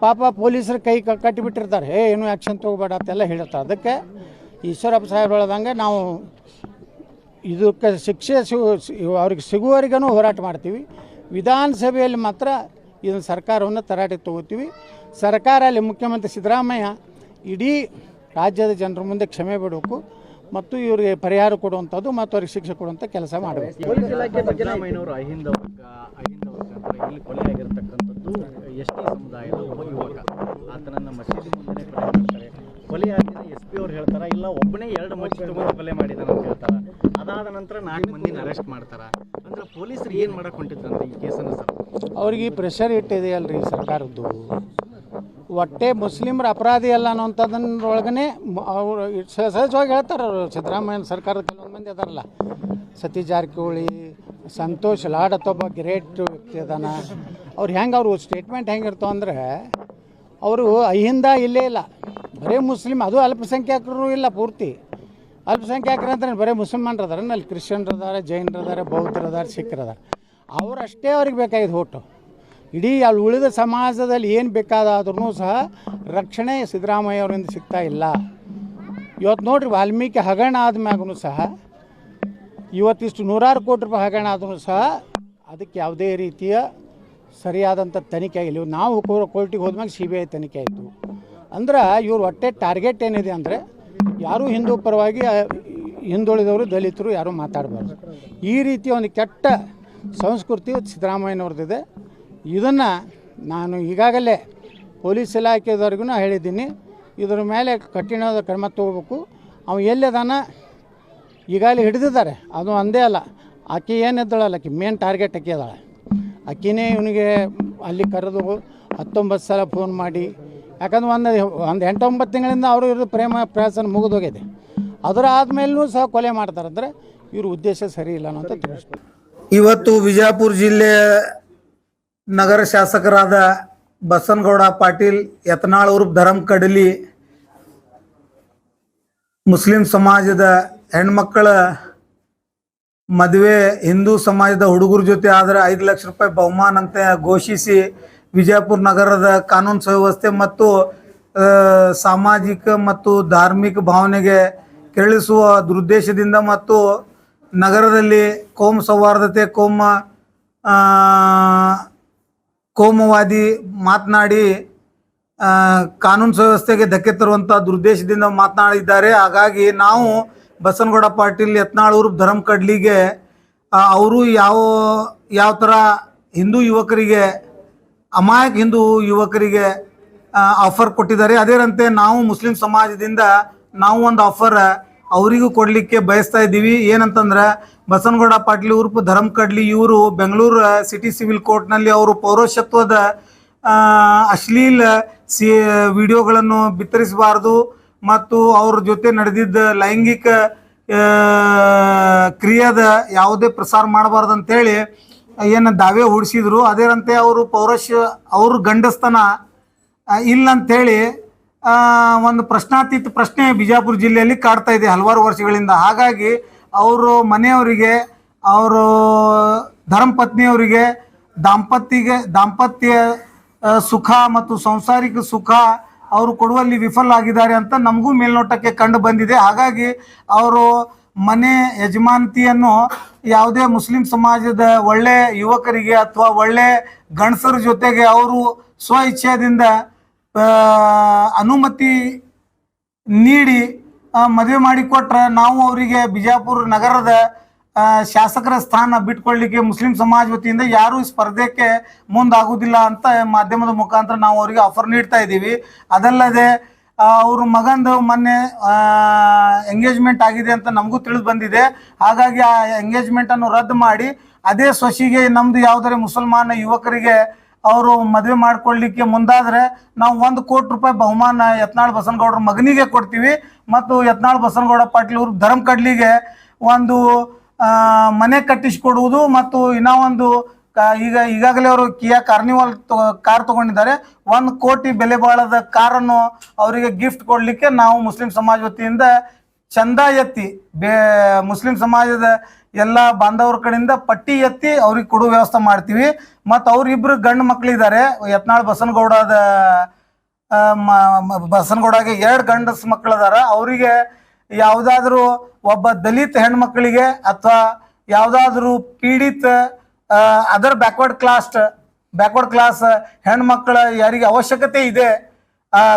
ಪಾಪ ಪೊಲೀಸರು ಕೈ ಕಟ್ಟಿಬಿಟ್ಟಿರ್ತಾರೆ. ಏ, ಏನು ಆ್ಯಕ್ಷನ್ ತೊಗೋಬೇಡ ಅಂತೆಲ್ಲ ಹೇಳ್ತಾರೆ. ಅದಕ್ಕೆ ಈಶ್ವರಪ್ಪ ಸಾಹೇಬ್ರು ಹೇಳ್ದಂಗೆ ನಾವು ಇದಕ್ಕೆ ಶಿಕ್ಷೆ ಸಿಗು ಅವ್ರಿಗೆ ಸಿಗುವವರೆಗೂ ಹೋರಾಟ ಮಾಡ್ತೀವಿ. ವಿಧಾನಸಭೆಯಲ್ಲಿ ಮಾತ್ರ ಇದನ್ನು ಸರ್ಕಾರವನ್ನು ತರಾಟೆಗೆ ತಗೋತೀವಿ. ಸರ್ಕಾರ ಅಲ್ಲಿ ಮುಖ್ಯಮಂತ್ರಿ ಸಿದ್ದರಾಮಯ್ಯ ಇಡೀ ರಾಜ್ಯದ ಜನರ ಮುಂದೆ ಕ್ಷಮೆ ಬಿಡಬೇಕು ಮತ್ತು ಇವರಿಗೆ ಪರಿಹಾರ ಕೊಡುವಂಥದ್ದು ಮತ್ತು ಅವ್ರಿಗೆ ಶಿಕ್ಷೆ ಕೊಡುವಂಥ ಕೆಲಸ ಮಾಡಬೇಕು ಪೊಲೀಸ್ ಇಲಾಖೆ ಸಿದ್ದರಾಮಯ್ಯನವರು ಅಹಿಂದ ವರ್ಗ ಅಹಿಂದ ವರ್ಗ ಇಲ್ಲಿ ಕೊಲೆ ಆಗಿರತಕ್ಕಂಥದ್ದು ಎಸ್ ಟಿ ಸಮುದಾಯದ ಯುವಕ. ಆತನನ್ನ ಮಸೀದಿ ಮುಂದೆ ಕೊಲೆ ಮಾಡ್ತಾರೆ. ಕೊಲೆ ಆಗಿದ ಎಸ್ ಪಿ ಅವ್ರು ಹೇಳ್ತಾರ ಇಲ್ಲ ಒಬ್ಬನೇ ಎರಡು ಮಚ್ಚಿ ತಗೊಂಡು ಕೊಲೆ ಮಾಡಿದಾನ ಅಂತ ಹೇಳ್ತಾರೆ. ಅದಾದ ನಂತರ ನಾಲ್ಕು ಮಂದಿನ ಅರೆಸ್ಟ್ ಮಾಡ್ತಾರೆ. ಅಂದ್ರೆ ಪೊಲೀಸರು ಏನು ಮಾಡಕ್ ಹೊಂಟಿದ್ರಂತೆ ಈ ಕೇಸನ್ನು ಸರ್? ಅವ್ರಿಗೆ ಪ್ರೆಷರ್ ಇಟ್ಟಿದೆಯಲ್ರಿ ಸರ್ಕಾರದ್ದು. ಒಟ್ಟೆ ಮುಸ್ಲಿಮರ ಅಪರಾಧಿ ಅಲ್ಲ ಅನ್ನೋಂಥದ್ದರೊಳಗನೆ ಅವರು ಸಹಜವಾಗಿ ಹೇಳ್ತಾರೆ ಅವರು. ಸಿದ್ದರಾಮಯ್ಯ ಸರ್ಕಾರದ ಕೆಲವೊಂದು ಮಂದಿ ಅದಾರಲ್ಲ. ಸತೀಶ್ ಜಾರಕಿಹೊಳಿ, ಸಂತೋಷ್ ಲಾಡ್ ಒಬ್ಬ ಗ್ರೇಟ್ ವ್ಯಕ್ತಿ ಅದಾನ. ಅವ್ರು ಹೆಂಗೆ ಅವರು ಸ್ಟೇಟ್ಮೆಂಟ್ ಹೆಂಗಿರ್ತಾವ ಅಂದರೆ, ಅವರು ಅಹಿಂದ ಇಲ್ಲೇ ಇಲ್ಲ. ಬರೀ ಮುಸ್ಲಿಮ್, ಅದು ಅಲ್ಪಸಂಖ್ಯಾತರು ಇಲ್ಲ ಪೂರ್ತಿ. ಅಲ್ಪಸಂಖ್ಯಾತರು ಅಂದ್ರೆ ಬರೀ ಮುಸಲ್ಮಾನರು ಅದಾರ ಅಲ್ಲಿ ಕ್ರಿಶ್ಚಿಯನ್ರು ಅದಾರೆ ಜೈನರು ಅದಾರೆ ಅವರಷ್ಟೇ ಅವ್ರಿಗೆ ಬೇಕಾಗಿದ್ದು ಓಟು ಇಡೀ ಅಲ್ಲಿ ಉಳಿದ ಸಮಾಜದಲ್ಲಿ ಏನು ಬೇಕಾದಾದ್ರೂ ಸಹ ರಕ್ಷಣೆ ಸಿದ್ದರಾಮಯ್ಯ ಅವರಿಂದ ಸಿಗ್ತಾ ಇಲ್ಲ. ಇವತ್ತು ನೋಡ್ರಿ ವಾಲ್ಮೀಕಿ ಹಗರಣ ಆದ್ಮ್ಯಾಗೂ ಸಹ ಇವತ್ತಿಷ್ಟು ನೂರಾರು ಕೋಟಿ ರೂಪಾಯಿ ಹಗರಣ ಆದ್ರೂ ಸಹ ಅದಕ್ಕೆ ಯಾವುದೇ ರೀತಿಯ ಸರಿಯಾದಂಥ ತನಿಖೆ ಆಗಿಲ್ಲ. ನಾವು ಕೋರ್ಟಿಗೆ ಹೋದ್ಮ್ಯಾಗ ಸಿ ಬಿ ಐ ತನಿಖೆ ಆಯಿತು. ಅಂದ್ರೆ ಇವ್ರು ಒಟ್ಟೆ ಟಾರ್ಗೆಟ್ ಏನಿದೆ ಅಂದರೆ ಯಾರೂ ಹಿಂದೂ ಪರವಾಗಿ ಹಿಂದುಳಿದವರು ದಲಿತರು ಯಾರೂ ಮಾತಾಡಬಾರ್ದು. ಈ ರೀತಿಯ ಒಂದು ಕೆಟ್ಟ ಸಂಸ್ಕೃತಿ ಸಿದ್ದರಾಮಯ್ಯನವ್ರದ್ದಿದೆ. ಇದನ್ನು ನಾನು ಈಗಾಗಲೇ ಪೊಲೀಸ್ ಇಲಾಖೆದವ್ರಿಗೂ ಹೇಳಿದ್ದೀನಿ. ಇದ್ರ ಮೇಲೆ ಕಠಿಣವಾದ ಕ್ರಮ ತಗೋಬೇಕು. ಅವ ಎಲ್ಲಿದಾನ ಈಗಾಗಲೇ ಹಿಡಿದಿದ್ದಾರೆ. ಅದು ಒಂದೇ ಅಲ್ಲ. ಆಕೆ ಏನಿದ್ದಾಳಲ್ಲ ಆಕೆ? ಮೇನ್ ಟಾರ್ಗೆಟ್ ಆಕೆ ಅದಾಳೆ. ಆಕಿನೇ ಇವನಿಗೆ ಅಲ್ಲಿ ಕರೆದು ಹತ್ತೊಂಬತ್ತು ಸಲ ಫೋನ್ ಮಾಡಿ. ಯಾಕಂದ್ರೆ ಒಂದು ಒಂದು ಎಂಟೊಂಬತ್ತು ತಿಂಗಳಿಂದ ಅವರು ಇರೋದು ಪ್ರೇಮ ಪ್ರಯಾಸನ ಮುಗಿದೋಗಿದೆ. ಅದರ ಆದಮೇಲೂ ಸಹ ಕೊಲೆ ಮಾಡ್ತಾರೆ ಅಂದರೆ ಇವ್ರ ಉದ್ದೇಶ ಸರಿ ಇಲ್ಲ ಅನ್ನೋಂಥ ತಿಳಿಸ್ಬೇಕು ಇವತ್ತು ವಿಜಯಪುರ ಜಿಲ್ಲೆಯ ನಗರ ಶಾಸಕರಾದ ಬಸನಗೌಡ ಪಾಟೀಲ್, ಯತ್ನಾಳ್ ಉರ್ಫ್ ಧರಂ ಕಡಲಿ, ಮುಸ್ಲಿಂ ಸಮಾಜದ ಹೆಣ್ಮಕ್ಕಳ ಮದುವೆ, ಹಿಂದೂ ಸಮಾಜದ ಹುಡುಗರ ಜೊತೆ ಆದರೆ ಐದು ಲಕ್ಷ ರೂಪಾಯಿ ಬಹುಮಾನ ಅಂತ ಘೋಷಿಸಿ ವಿಜಯಪುರ ನಗರದ ಕಾನೂನು ಸುವ್ಯವಸ್ಥೆ ಮತ್ತು ಸಾಮಾಜಿಕ ಮತ್ತು ಧಾರ್ಮಿಕ ಭಾವನೆಗೆ ಕೆರಳಿಸುವ ದುರುದ್ದೇಶದಿಂದ ಮತ್ತು ನಗರದಲ್ಲಿ ಕೋಮ ಸೌಹಾರ್ದತೆ, ಕೋಮ ಕೋಮುವಾದಿ ಮಾತನಾಡಿ ಕಾನೂನು ಸುವ್ಯವಸ್ಥೆಗೆ ಧಕ್ಕೆ ತರುವಂಥ ದುರುದ್ದೇಶದಿಂದ ಮಾತನಾಡಿದ್ದಾರೆ. ಹಾಗಾಗಿ ನಾವು ಬಸನಗೌಡ ಪಾಟೀಲ್, ಯತ್ನಾಳೂರು ಧರ್ಮ ಕಡ್ಲಿಗೆ ಅವರು ಯಾವ ಯಾವ ಥರ ಹಿಂದೂ ಯುವಕರಿಗೆ, ಅಮಾಯಕ ಹಿಂದೂ ಯುವಕರಿಗೆ ಆಫರ್ ಕೊಟ್ಟಿದ್ದಾರೆ. ಅದೇರಂತೆ ನಾವು ಮುಸ್ಲಿಂ ಸಮಾಜದಿಂದ ನಾವು ಒಂದು ಆಫರ್ ಅವರಿಗೂ ಕೊಡಲಿಕ್ಕೆ ಬಯಸ್ತಾ ಇದ್ದೀವಿ. ಏನಂತಂದ್ರೆ ಬಸನಗೌಡ ಪಾಟೀಲ್ ಉರ್ಪು ಧರ್ಮ ಕಡ್ಲಿ ಇವರು ಬೆಂಗಳೂರು ಸಿಟಿ ಸಿವಿಲ್ ಕೋರ್ಟ್ನಲ್ಲಿ ಅವರು ಪೌರಸತ್ವದ ಅಶ್ಲೀಲ ಸಿ ವಿಡಿಯೋಗಳನ್ನು ಬಿತ್ತರಿಸಬಾರ್ದು ಮತ್ತು ಅವ್ರ ಜೊತೆ ನಡೆದಿದ್ದ ಲೈಂಗಿಕ ಕ್ರಿಯಾದ ಯಾವುದೇ ಪ್ರಸಾರ ಮಾಡಬಾರ್ದು ಅಂತೇಳಿ ಏನು ದಾವೆ ಹೂಡಿಸಿದ್ರು. ಅದೇರಂತೆ ಅವರು ಪೌರಶ ಅವ್ರ ಗಂಡಸ್ತನ ಇಲ್ಲ ಅಂತೇಳಿ ಆ, ಒಂದು ಪ್ರಶ್ನಾತೀತ ಪ್ರಶ್ನೆ ಬಿಜಾಪುರ ಜಿಲ್ಲೆಯಲ್ಲಿ ಕಾಡ್ತಾ ಇದೆ ಹಲವಾರು ವರ್ಷಗಳಿಂದ. ಹಾಗಾಗಿ ಅವರು ಮನೆಯವರಿಗೆ, ಅವರು ಧರ್ಮಪತ್ನಿಯವರಿಗೆ ದಾಂಪತ್ಯಗೆ, ದಾಂಪತ್ಯ ಸುಖ ಮತ್ತು ಸಾಂಸಾರಿಕ ಸುಖ ಅವರು ಕೊಡುವಲ್ಲಿ ವಿಫಲ ಆಗಿದ್ದಾರೆ ಅಂತ ನಮಗೂ ಮೇಲ್ನೋಟಕ್ಕೆ ಕಂಡು ಬಂದಿದೆ. ಹಾಗಾಗಿ ಅವರು ಮನೆ ಯಜಮಾನತಿಯನ್ನು ಯಾವುದೇ ಮುಸ್ಲಿಂ ಸಮಾಜದ ಒಳ್ಳೆ ಯುವಕರಿಗೆ ಅಥವಾ ಒಳ್ಳೆ ಗಂಡಸರ ಜೊತೆಗೆ ಅವರು ಸ್ವ ಇಚ್ಛೆಯಿಂದ ಅನುಮತಿ ನೀಡಿ ಮದುವೆ ಮಾಡಿಕೊಟ್ರೆ ನಾವು ಅವರಿಗೆ ಬಿಜಾಪುರ ನಗರದ ಶಾಸಕರ ಸ್ಥಾನ ಬಿಟ್ಕೊಳ್ಳಿಕ್ಕೆ ಮುಸ್ಲಿಂ ಸಮಾಜ ವತಿಯಿಂದ ಯಾರೂ ಸ್ಪರ್ಧೆಗೆ ಮುಂದಾಗುವುದಿಲ್ಲ ಅಂತ ಮಾಧ್ಯಮದ ಮುಖಾಂತರ ನಾವು ಅವರಿಗೆ ಆಫರ್ ನೀಡ್ತಾ ಇದ್ದೀವಿ. ಅದಲ್ಲದೆ ಅವರ ಅವ್ರ ಮಗಂದು ಮೊನ್ನೆ ಎಂಗೇಜ್ಮೆಂಟ್ ಆಗಿದೆ ಅಂತ ನಮಗೂ ತಿಳಿದು ಬಂದಿದೆ. ಹಾಗಾಗಿ ಆ ಎಂಗೇಜ್ಮೆಂಟನ್ನು ರದ್ದು ಮಾಡಿ, ಅದೇ ಸೊಸಿಗೆ ನಮ್ಮದು ಯಾವುದೇ ಮುಸಲ್ಮಾನ ಯುವಕರಿಗೆ ಅವರು ಮದುವೆ ಮಾಡ್ಕೊಳ್ಲಿಕ್ಕೆ ಮುಂದಾದ್ರೆ ನಾವು ಒಂದು ಕೋಟಿ ರೂಪಾಯಿ ಬಹುಮಾನ ಯತ್ನಾಳ್ ಬಸನಗೌಡರ ಮಗನಿಗೆ ಕೊಡ್ತೀವಿ. ಮತ್ತು ಯತ್ನಾಳ್ ಬಸನಗೌಡ ಪಾಟೀಲ್ ಅವರು ಧರ್ಮ ಕಡ್ಲಿಗೆ ಒಂದು ಮನೆ ಕಟ್ಟಿಸಿಕೊಡುವುದು ಮತ್ತು ಇನ್ನೂ ಒಂದು ಈಗ ಈಗಾಗಲೇ ಅವರು ಕಿಯಾ ಕಾರ್ನಿವಲ್ ಕಾರ್ ತಗೊಂಡಿದ್ದಾರೆ. ಒಂದು ಕೋಟಿ ಬೆಲೆ ಬಾಳದ ಕಾರನ್ನು ಅವರಿಗೆ ಗಿಫ್ಟ್ ಕೊಡಲಿಕ್ಕೆ ನಾವು ಮುಸ್ಲಿಂ ಸಮಾಜ ವತಿಯಿಂದ ಚಂದ ಎತ್ತಿ ಬೇ, ಮುಸ್ಲಿಂ ಸಮಾಜದ ಎಲ್ಲ ಬಾಂಧವ್ರ ಕಡೆಯಿಂದ ಪಟ್ಟಿ ಎತ್ತಿ ಅವ್ರಿಗೆ ಕೊಡುವ ವ್ಯವಸ್ಥೆ ಮಾಡ್ತೀವಿ. ಮತ್ತು ಅವ್ರಿಬ್ರು ಗಂಡು ಮಕ್ಕಳಿದ್ದಾರೆ ಯತ್ನಾಳ್ ಬಸನಗೌಡದ ಬಸನಗೌಡಗೆ ಎರಡು ಗಂಡಸ್ ಮಕ್ಕಳದಾರ ಅವರಿಗೆ ಯಾವುದಾದ್ರೂ ಒಬ್ಬ ದಲಿತ ಹೆಣ್ಮಕ್ಳಿಗೆ ಅಥವಾ ಯಾವುದಾದ್ರೂ ಪೀಡಿತ other backward class backward class ಹೆಣ್ಮಕ್ಳ ಯಾರಿಗೆ ಅವಶ್ಯಕತೆ ಇದೆ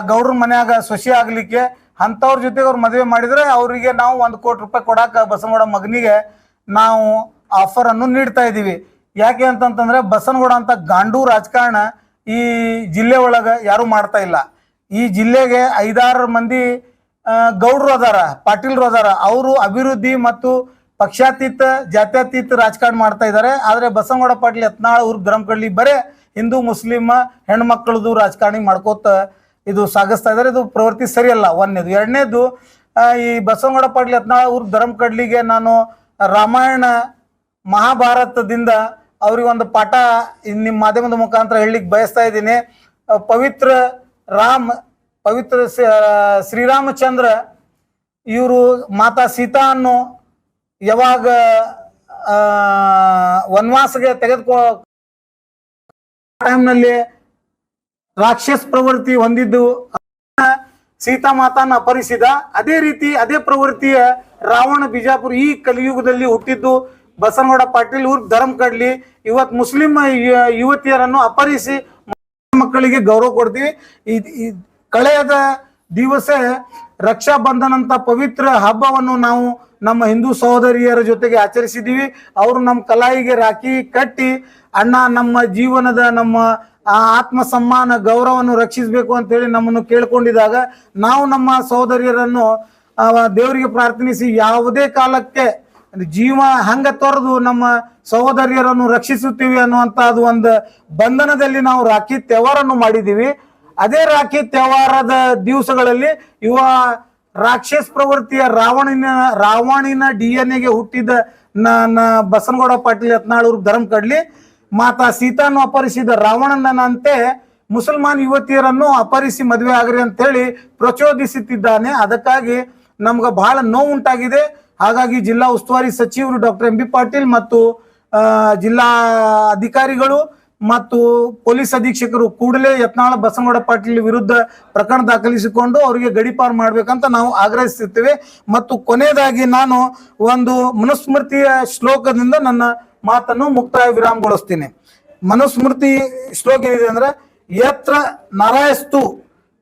ಗೌಡ್ರ ಮನ್ಯಾಗ ಸೊಸಿ ಆಗಲಿಕ್ಕೆ ಅಂಥವ್ರ ಜೊತೆಗೆ ಅವ್ರು ಮದುವೆ ಮಾಡಿದರೆ ಅವರಿಗೆ ನಾವು ಒಂದು ಕೋಟಿ ರೂಪಾಯಿ ಕೊಡಾಕ ಬಸನಗೌಡ ಮಗನಿಗೆ ನಾವು ಆಫರ್ ಅನ್ನು ನೀಡ್ತಾ ಇದ್ದೀವಿ. ಯಾಕೆ ಅಂತಂತಂದ್ರೆ ಬಸನಗೌಡ ಅಂತ ಗಾಂಡೂ ರಾಜಕಾರಣ ಈ ಜಿಲ್ಲೆ ಒಳಗೆ ಯಾರು ಮಾಡ್ತಾ ಇಲ್ಲ. ಈ ಜಿಲ್ಲೆಗೆ ಐದಾರು ಮಂದಿ ಗೌಡ್ರು ಅದಾರ, ಪಾಟೀಲ್ರು ಅದಾರ. ಅವರು ಅಭಿವೃದ್ಧಿ ಮತ್ತು ಪಕ್ಷಾತೀತ, ಜಾತ್ಯತೀತ ರಾಜಕಾರಣ ಮಾಡ್ತಾ ಇದ್ದಾರೆ. ಆದರೆ ಬಸನಗೌಡ ಪಾಟೀಲ್ ಯತ್ನಾಳ್ ಅವ್ರ ಧರ್ಮಕಳ್ಳಿ ಬರೇ ಹಿಂದೂ, ಮುಸ್ಲಿಂ ಹೆಣ್ಮಕ್ಳದು ರಾಜಕಾರಣಿ ಮಾಡ್ಕೋತ ಇದು ಸಾಗಿಸ್ತಾ ಇದ್ದಾರೆ. ಇದು ಪ್ರವೃತ್ತಿ ಸರಿಯಲ್ಲ. ಒಂದನೇದು. ಎರಡನೇದು ಈ ಬಸವಗೌಡ ಪಾಟೀಲ್ ಯತ್ನಾಳ್ ಅವ್ರ ಧರ್ಮ ಕಡ್ಲಿಗೆ ನಾನು ರಾಮಾಯಣ ಮಹಾಭಾರತದಿಂದ ಅವ್ರಿಗೆ ಒಂದು ಪಾಠ ನಿಮ್ಮ ಮಾಧ್ಯಮದ ಮುಖಾಂತರ ಹೇಳಲಿಕ್ಕೆ ಬಯಸ್ತಾ ಇದ್ದೀನಿ. ಪವಿತ್ರ ರಾಮ್ ಪವಿತ್ರ ಶ್ರೀರಾಮಚಂದ್ರ ಇವರು ಮಾತಾ ಸೀತಾನ್ನು ಯಾವಾಗ ಆ, ವನವಾಸಗೆ ತೆಗೆದುಕೊ ಟೈಮ್ನಲ್ಲಿ ರಾಕ್ಷಸ ಪ್ರವೃತ್ತಿ ಹೊಂದಿದ್ದು ಸೀತಾ ಮಾತಾನ ಅಪರಿಸಿದ ಅದೇ ರೀತಿ ಅದೇ ಪ್ರವೃತ್ತಿಯ ರಾವಣ ಬಿಜಾಪುರ ಈ ಕಲಿಯುಗದಲ್ಲಿ ಹುಟ್ಟಿದ್ದು. ಬಸನಗೌಡ ಪಾಟೀಲ್ ಊರ್ ಧರ್ಮ ಕಡ್ಲಿ. ಇವತ್ ಮುಸ್ಲಿಂ ಯುವತಿಯರನ್ನು ಅಪಹರಿಸಿ ಮಕ್ಕಳಿಗೆ ಗೌರವ ಕೊಡ್ತೀವಿ. ಕಳೆಯದ ದಿವಸ ರಕ್ಷಾ ಬಂಧನ ಅಂತ ಪವಿತ್ರ ಹಬ್ಬವನ್ನು ನಾವು ನಮ್ಮ ಹಿಂದೂ ಸಹೋದರಿಯರ ಜೊತೆಗೆ ಆಚರಿಸಿದ್ದೀವಿ. ಅವರು ನಮ್ಮ ಕಲಾಯಿಗೆ ರಾಖಿ ಕಟ್ಟಿ ಅಣ್ಣ ನಮ್ಮ ಜೀವನದ ನಮ್ಮ ಆತ್ಮ ಸಮ್ಮಾನ ಗೌರವವನ್ನು ರಕ್ಷಿಸಬೇಕು ಅಂತೇಳಿ ನಮ್ಮನ್ನು ಕೇಳ್ಕೊಂಡಿದಾಗ ನಾವು ನಮ್ಮ ಸಹೋದರಿಯರನ್ನು ದೇವರಿಗೆ ಪ್ರಾರ್ಥನಿಸಿ ಯಾವುದೇ ಕಾಲಕ್ಕೆ ಜೀವ ಹಂಗ ತೊರೆದು ನಮ್ಮ ಸಹೋದರಿಯರನ್ನು ರಕ್ಷಿಸುತ್ತೀವಿ ಅನ್ನುವಂತ ಅದು ಒಂದು ಬಂಧನದಲ್ಲಿ ನಾವು ರಾಖಿ ತ್ಯವಾರನ್ನು ಮಾಡಿದ್ದೀವಿ. ಅದೇ ರಾಖಿ ತ್ಯವಾರದ ದಿವಸಗಳಲ್ಲಿ ಇವ ರಾಕ್ಷಸ ಪ್ರವೃತ್ತಿಯ ರಾವಣಿನ ರಾವಣಿನ ಡಿ ಎನ್ ಎಗೆ ಹುಟ್ಟಿದ ನನ್ನ ಬಸನಗೌಡ ಪಾಟೀಲ್ ಯತ್ನಾಳೂರು ಧರ್ಮ ಕಡ್ಲಿ, ಮಾತಾ ಸೀತಾನು ಅಪಹರಿಸಿದ ರಾವಣನಂತೆ ಮುಸಲ್ಮಾನ್ ಯುವತಿಯರನ್ನು ಅಪಹರಿಸಿ ಮದುವೆ ಆಗ್ರಿ ಅಂತೇಳಿ ಪ್ರಚೋದಿಸುತ್ತಿದ್ದಾನೆ. ಅದಕ್ಕಾಗಿ ನಮ್ಗೆ ಬಹಳ ನೋವು ಉಂಟಾಗಿದೆ. ಹಾಗಾಗಿ ಜಿಲ್ಲಾ ಉಸ್ತುವಾರಿ ಸಚಿವರು ಡಾಕ್ಟರ್ ಎಂ ಬಿ ಪಾಟೀಲ್ ಮತ್ತು ಜಿಲ್ಲಾ ಅಧಿಕಾರಿಗಳು ಮತ್ತು ಪೊಲೀಸ್ ಅಧೀಕ್ಷಕರು ಕೂಡಲೇ ಯತ್ನಾಳ ಬಸನಗೌಡ ಪಾಟೀಲ್ ವಿರುದ್ಧ ಪ್ರಕರಣ ದಾಖಲಿಸಿಕೊಂಡು ಅವರಿಗೆ ಗಡಿಪಾರು ಮಾಡಬೇಕಂತ ನಾವು ಆಗ್ರಹಿಸುತ್ತೇವೆ. ಮತ್ತು ಕೊನೆಯದಾಗಿ ನಾನು ಒಂದು ಮನುಸ್ಮೃತಿಯ ಶ್ಲೋಕದಿಂದ ನನ್ನ ಮಾತನ್ನು ಮುಕ್ತಾಯ ವಿರಾಮಗೊಳಿಸ್ತೀನಿ. ಮನುಸ್ಮೃತಿ ಶ್ಲೋಕ ಏನಿದೆ ಅಂದ್ರೆ, ಯತ್ರ ನರಯಸ್ತು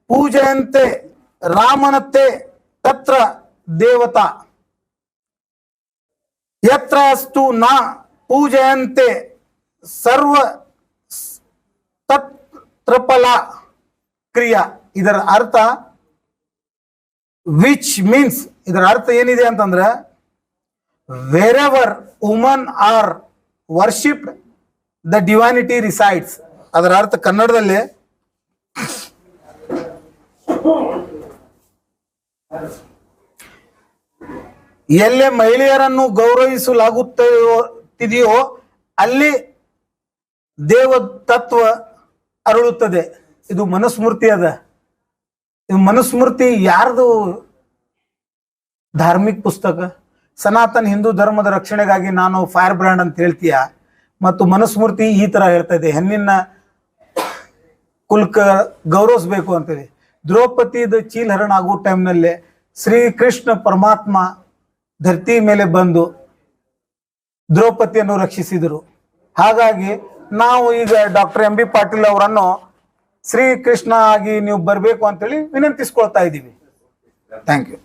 ಪೂಜೆಯಂತೆ ರಾಮನತ್ತೆ ತತ್ರ ದೇವತಾ? ಯತ್ರ ಅಸ್ತು ನ ಪೂಜಯಂತೆ ಸರ್ವ ತತ್ರಪಲ ಕ್ರಿಯಾ. ಇದರ ಅರ್ಥ ವಿಚ್ ಮೀನ್ಸ್ ಇದರ ಅರ್ಥ ಏನಿದೆ ಅಂತಂದ್ರೆ wherever woman are worshipped the divinity resides ಅದರ ಅರ್ಥ ಕನ್ನಡದಲ್ಲಿ ಎಲ್ಲೇ ಮಹಿಳೆಯರನ್ನು ಗೌರವಿಸಲಾಗುತ್ತಿದೆಯೋ ಅಲ್ಲಿ ದೇವ ತತ್ವ ಅರಳುತ್ತದೆ. ಇದು ಮನುಸ್ಮೃತಿ ಅದ. ಇದು ಮನುಸ್ಮೃತಿ ಯಾರ್ದು ಧಾರ್ಮಿಕ ಪುಸ್ತಕ? ಸನಾತನ ಹಿಂದೂ ಧರ್ಮದ ರಕ್ಷಣೆಗಾಗಿ ನಾನು ಫೈರ್ ಬ್ರ್ಯಾಂಡ್ ಅಂತ ಹೇಳ್ತೀಯ? ಮತ್ತು ಮನುಸ್ಮೃತಿ ಈ ತರ ಹೇಳ್ತಾ ಇದೆ. ಹೆಣ್ಣಿನ ಕುಲ್ಕ ಗೌರವಿಸ್ಬೇಕು ಅಂತೇಳಿ ದ್ರೌಪದಿದ ಚೀಲಹರಣ ಆಗೋ ಟೈಮ್ನಲ್ಲಿ ಶ್ರೀಕೃಷ್ಣ ಪರಮಾತ್ಮ ಧರ್ತಿ ಮೇಲೆ ಬಂದು ದ್ರೌಪದಿಯನ್ನು ರಕ್ಷಿಸಿದರು. ಹಾಗಾಗಿ ನಾವು ಈಗ ಡಾಕ್ಟರ್ ಎಂ ಬಿ ಪಾಟೀಲ್ ಅವರನ್ನು ಶ್ರೀಕೃಷ್ಣ ಆಗಿ ನೀವು ಬರಬೇಕು ಅಂತೇಳಿ ವಿನಂತಿಸ್ಕೊಳ್ತಾ ಇದ್ದೀವಿ. Thank you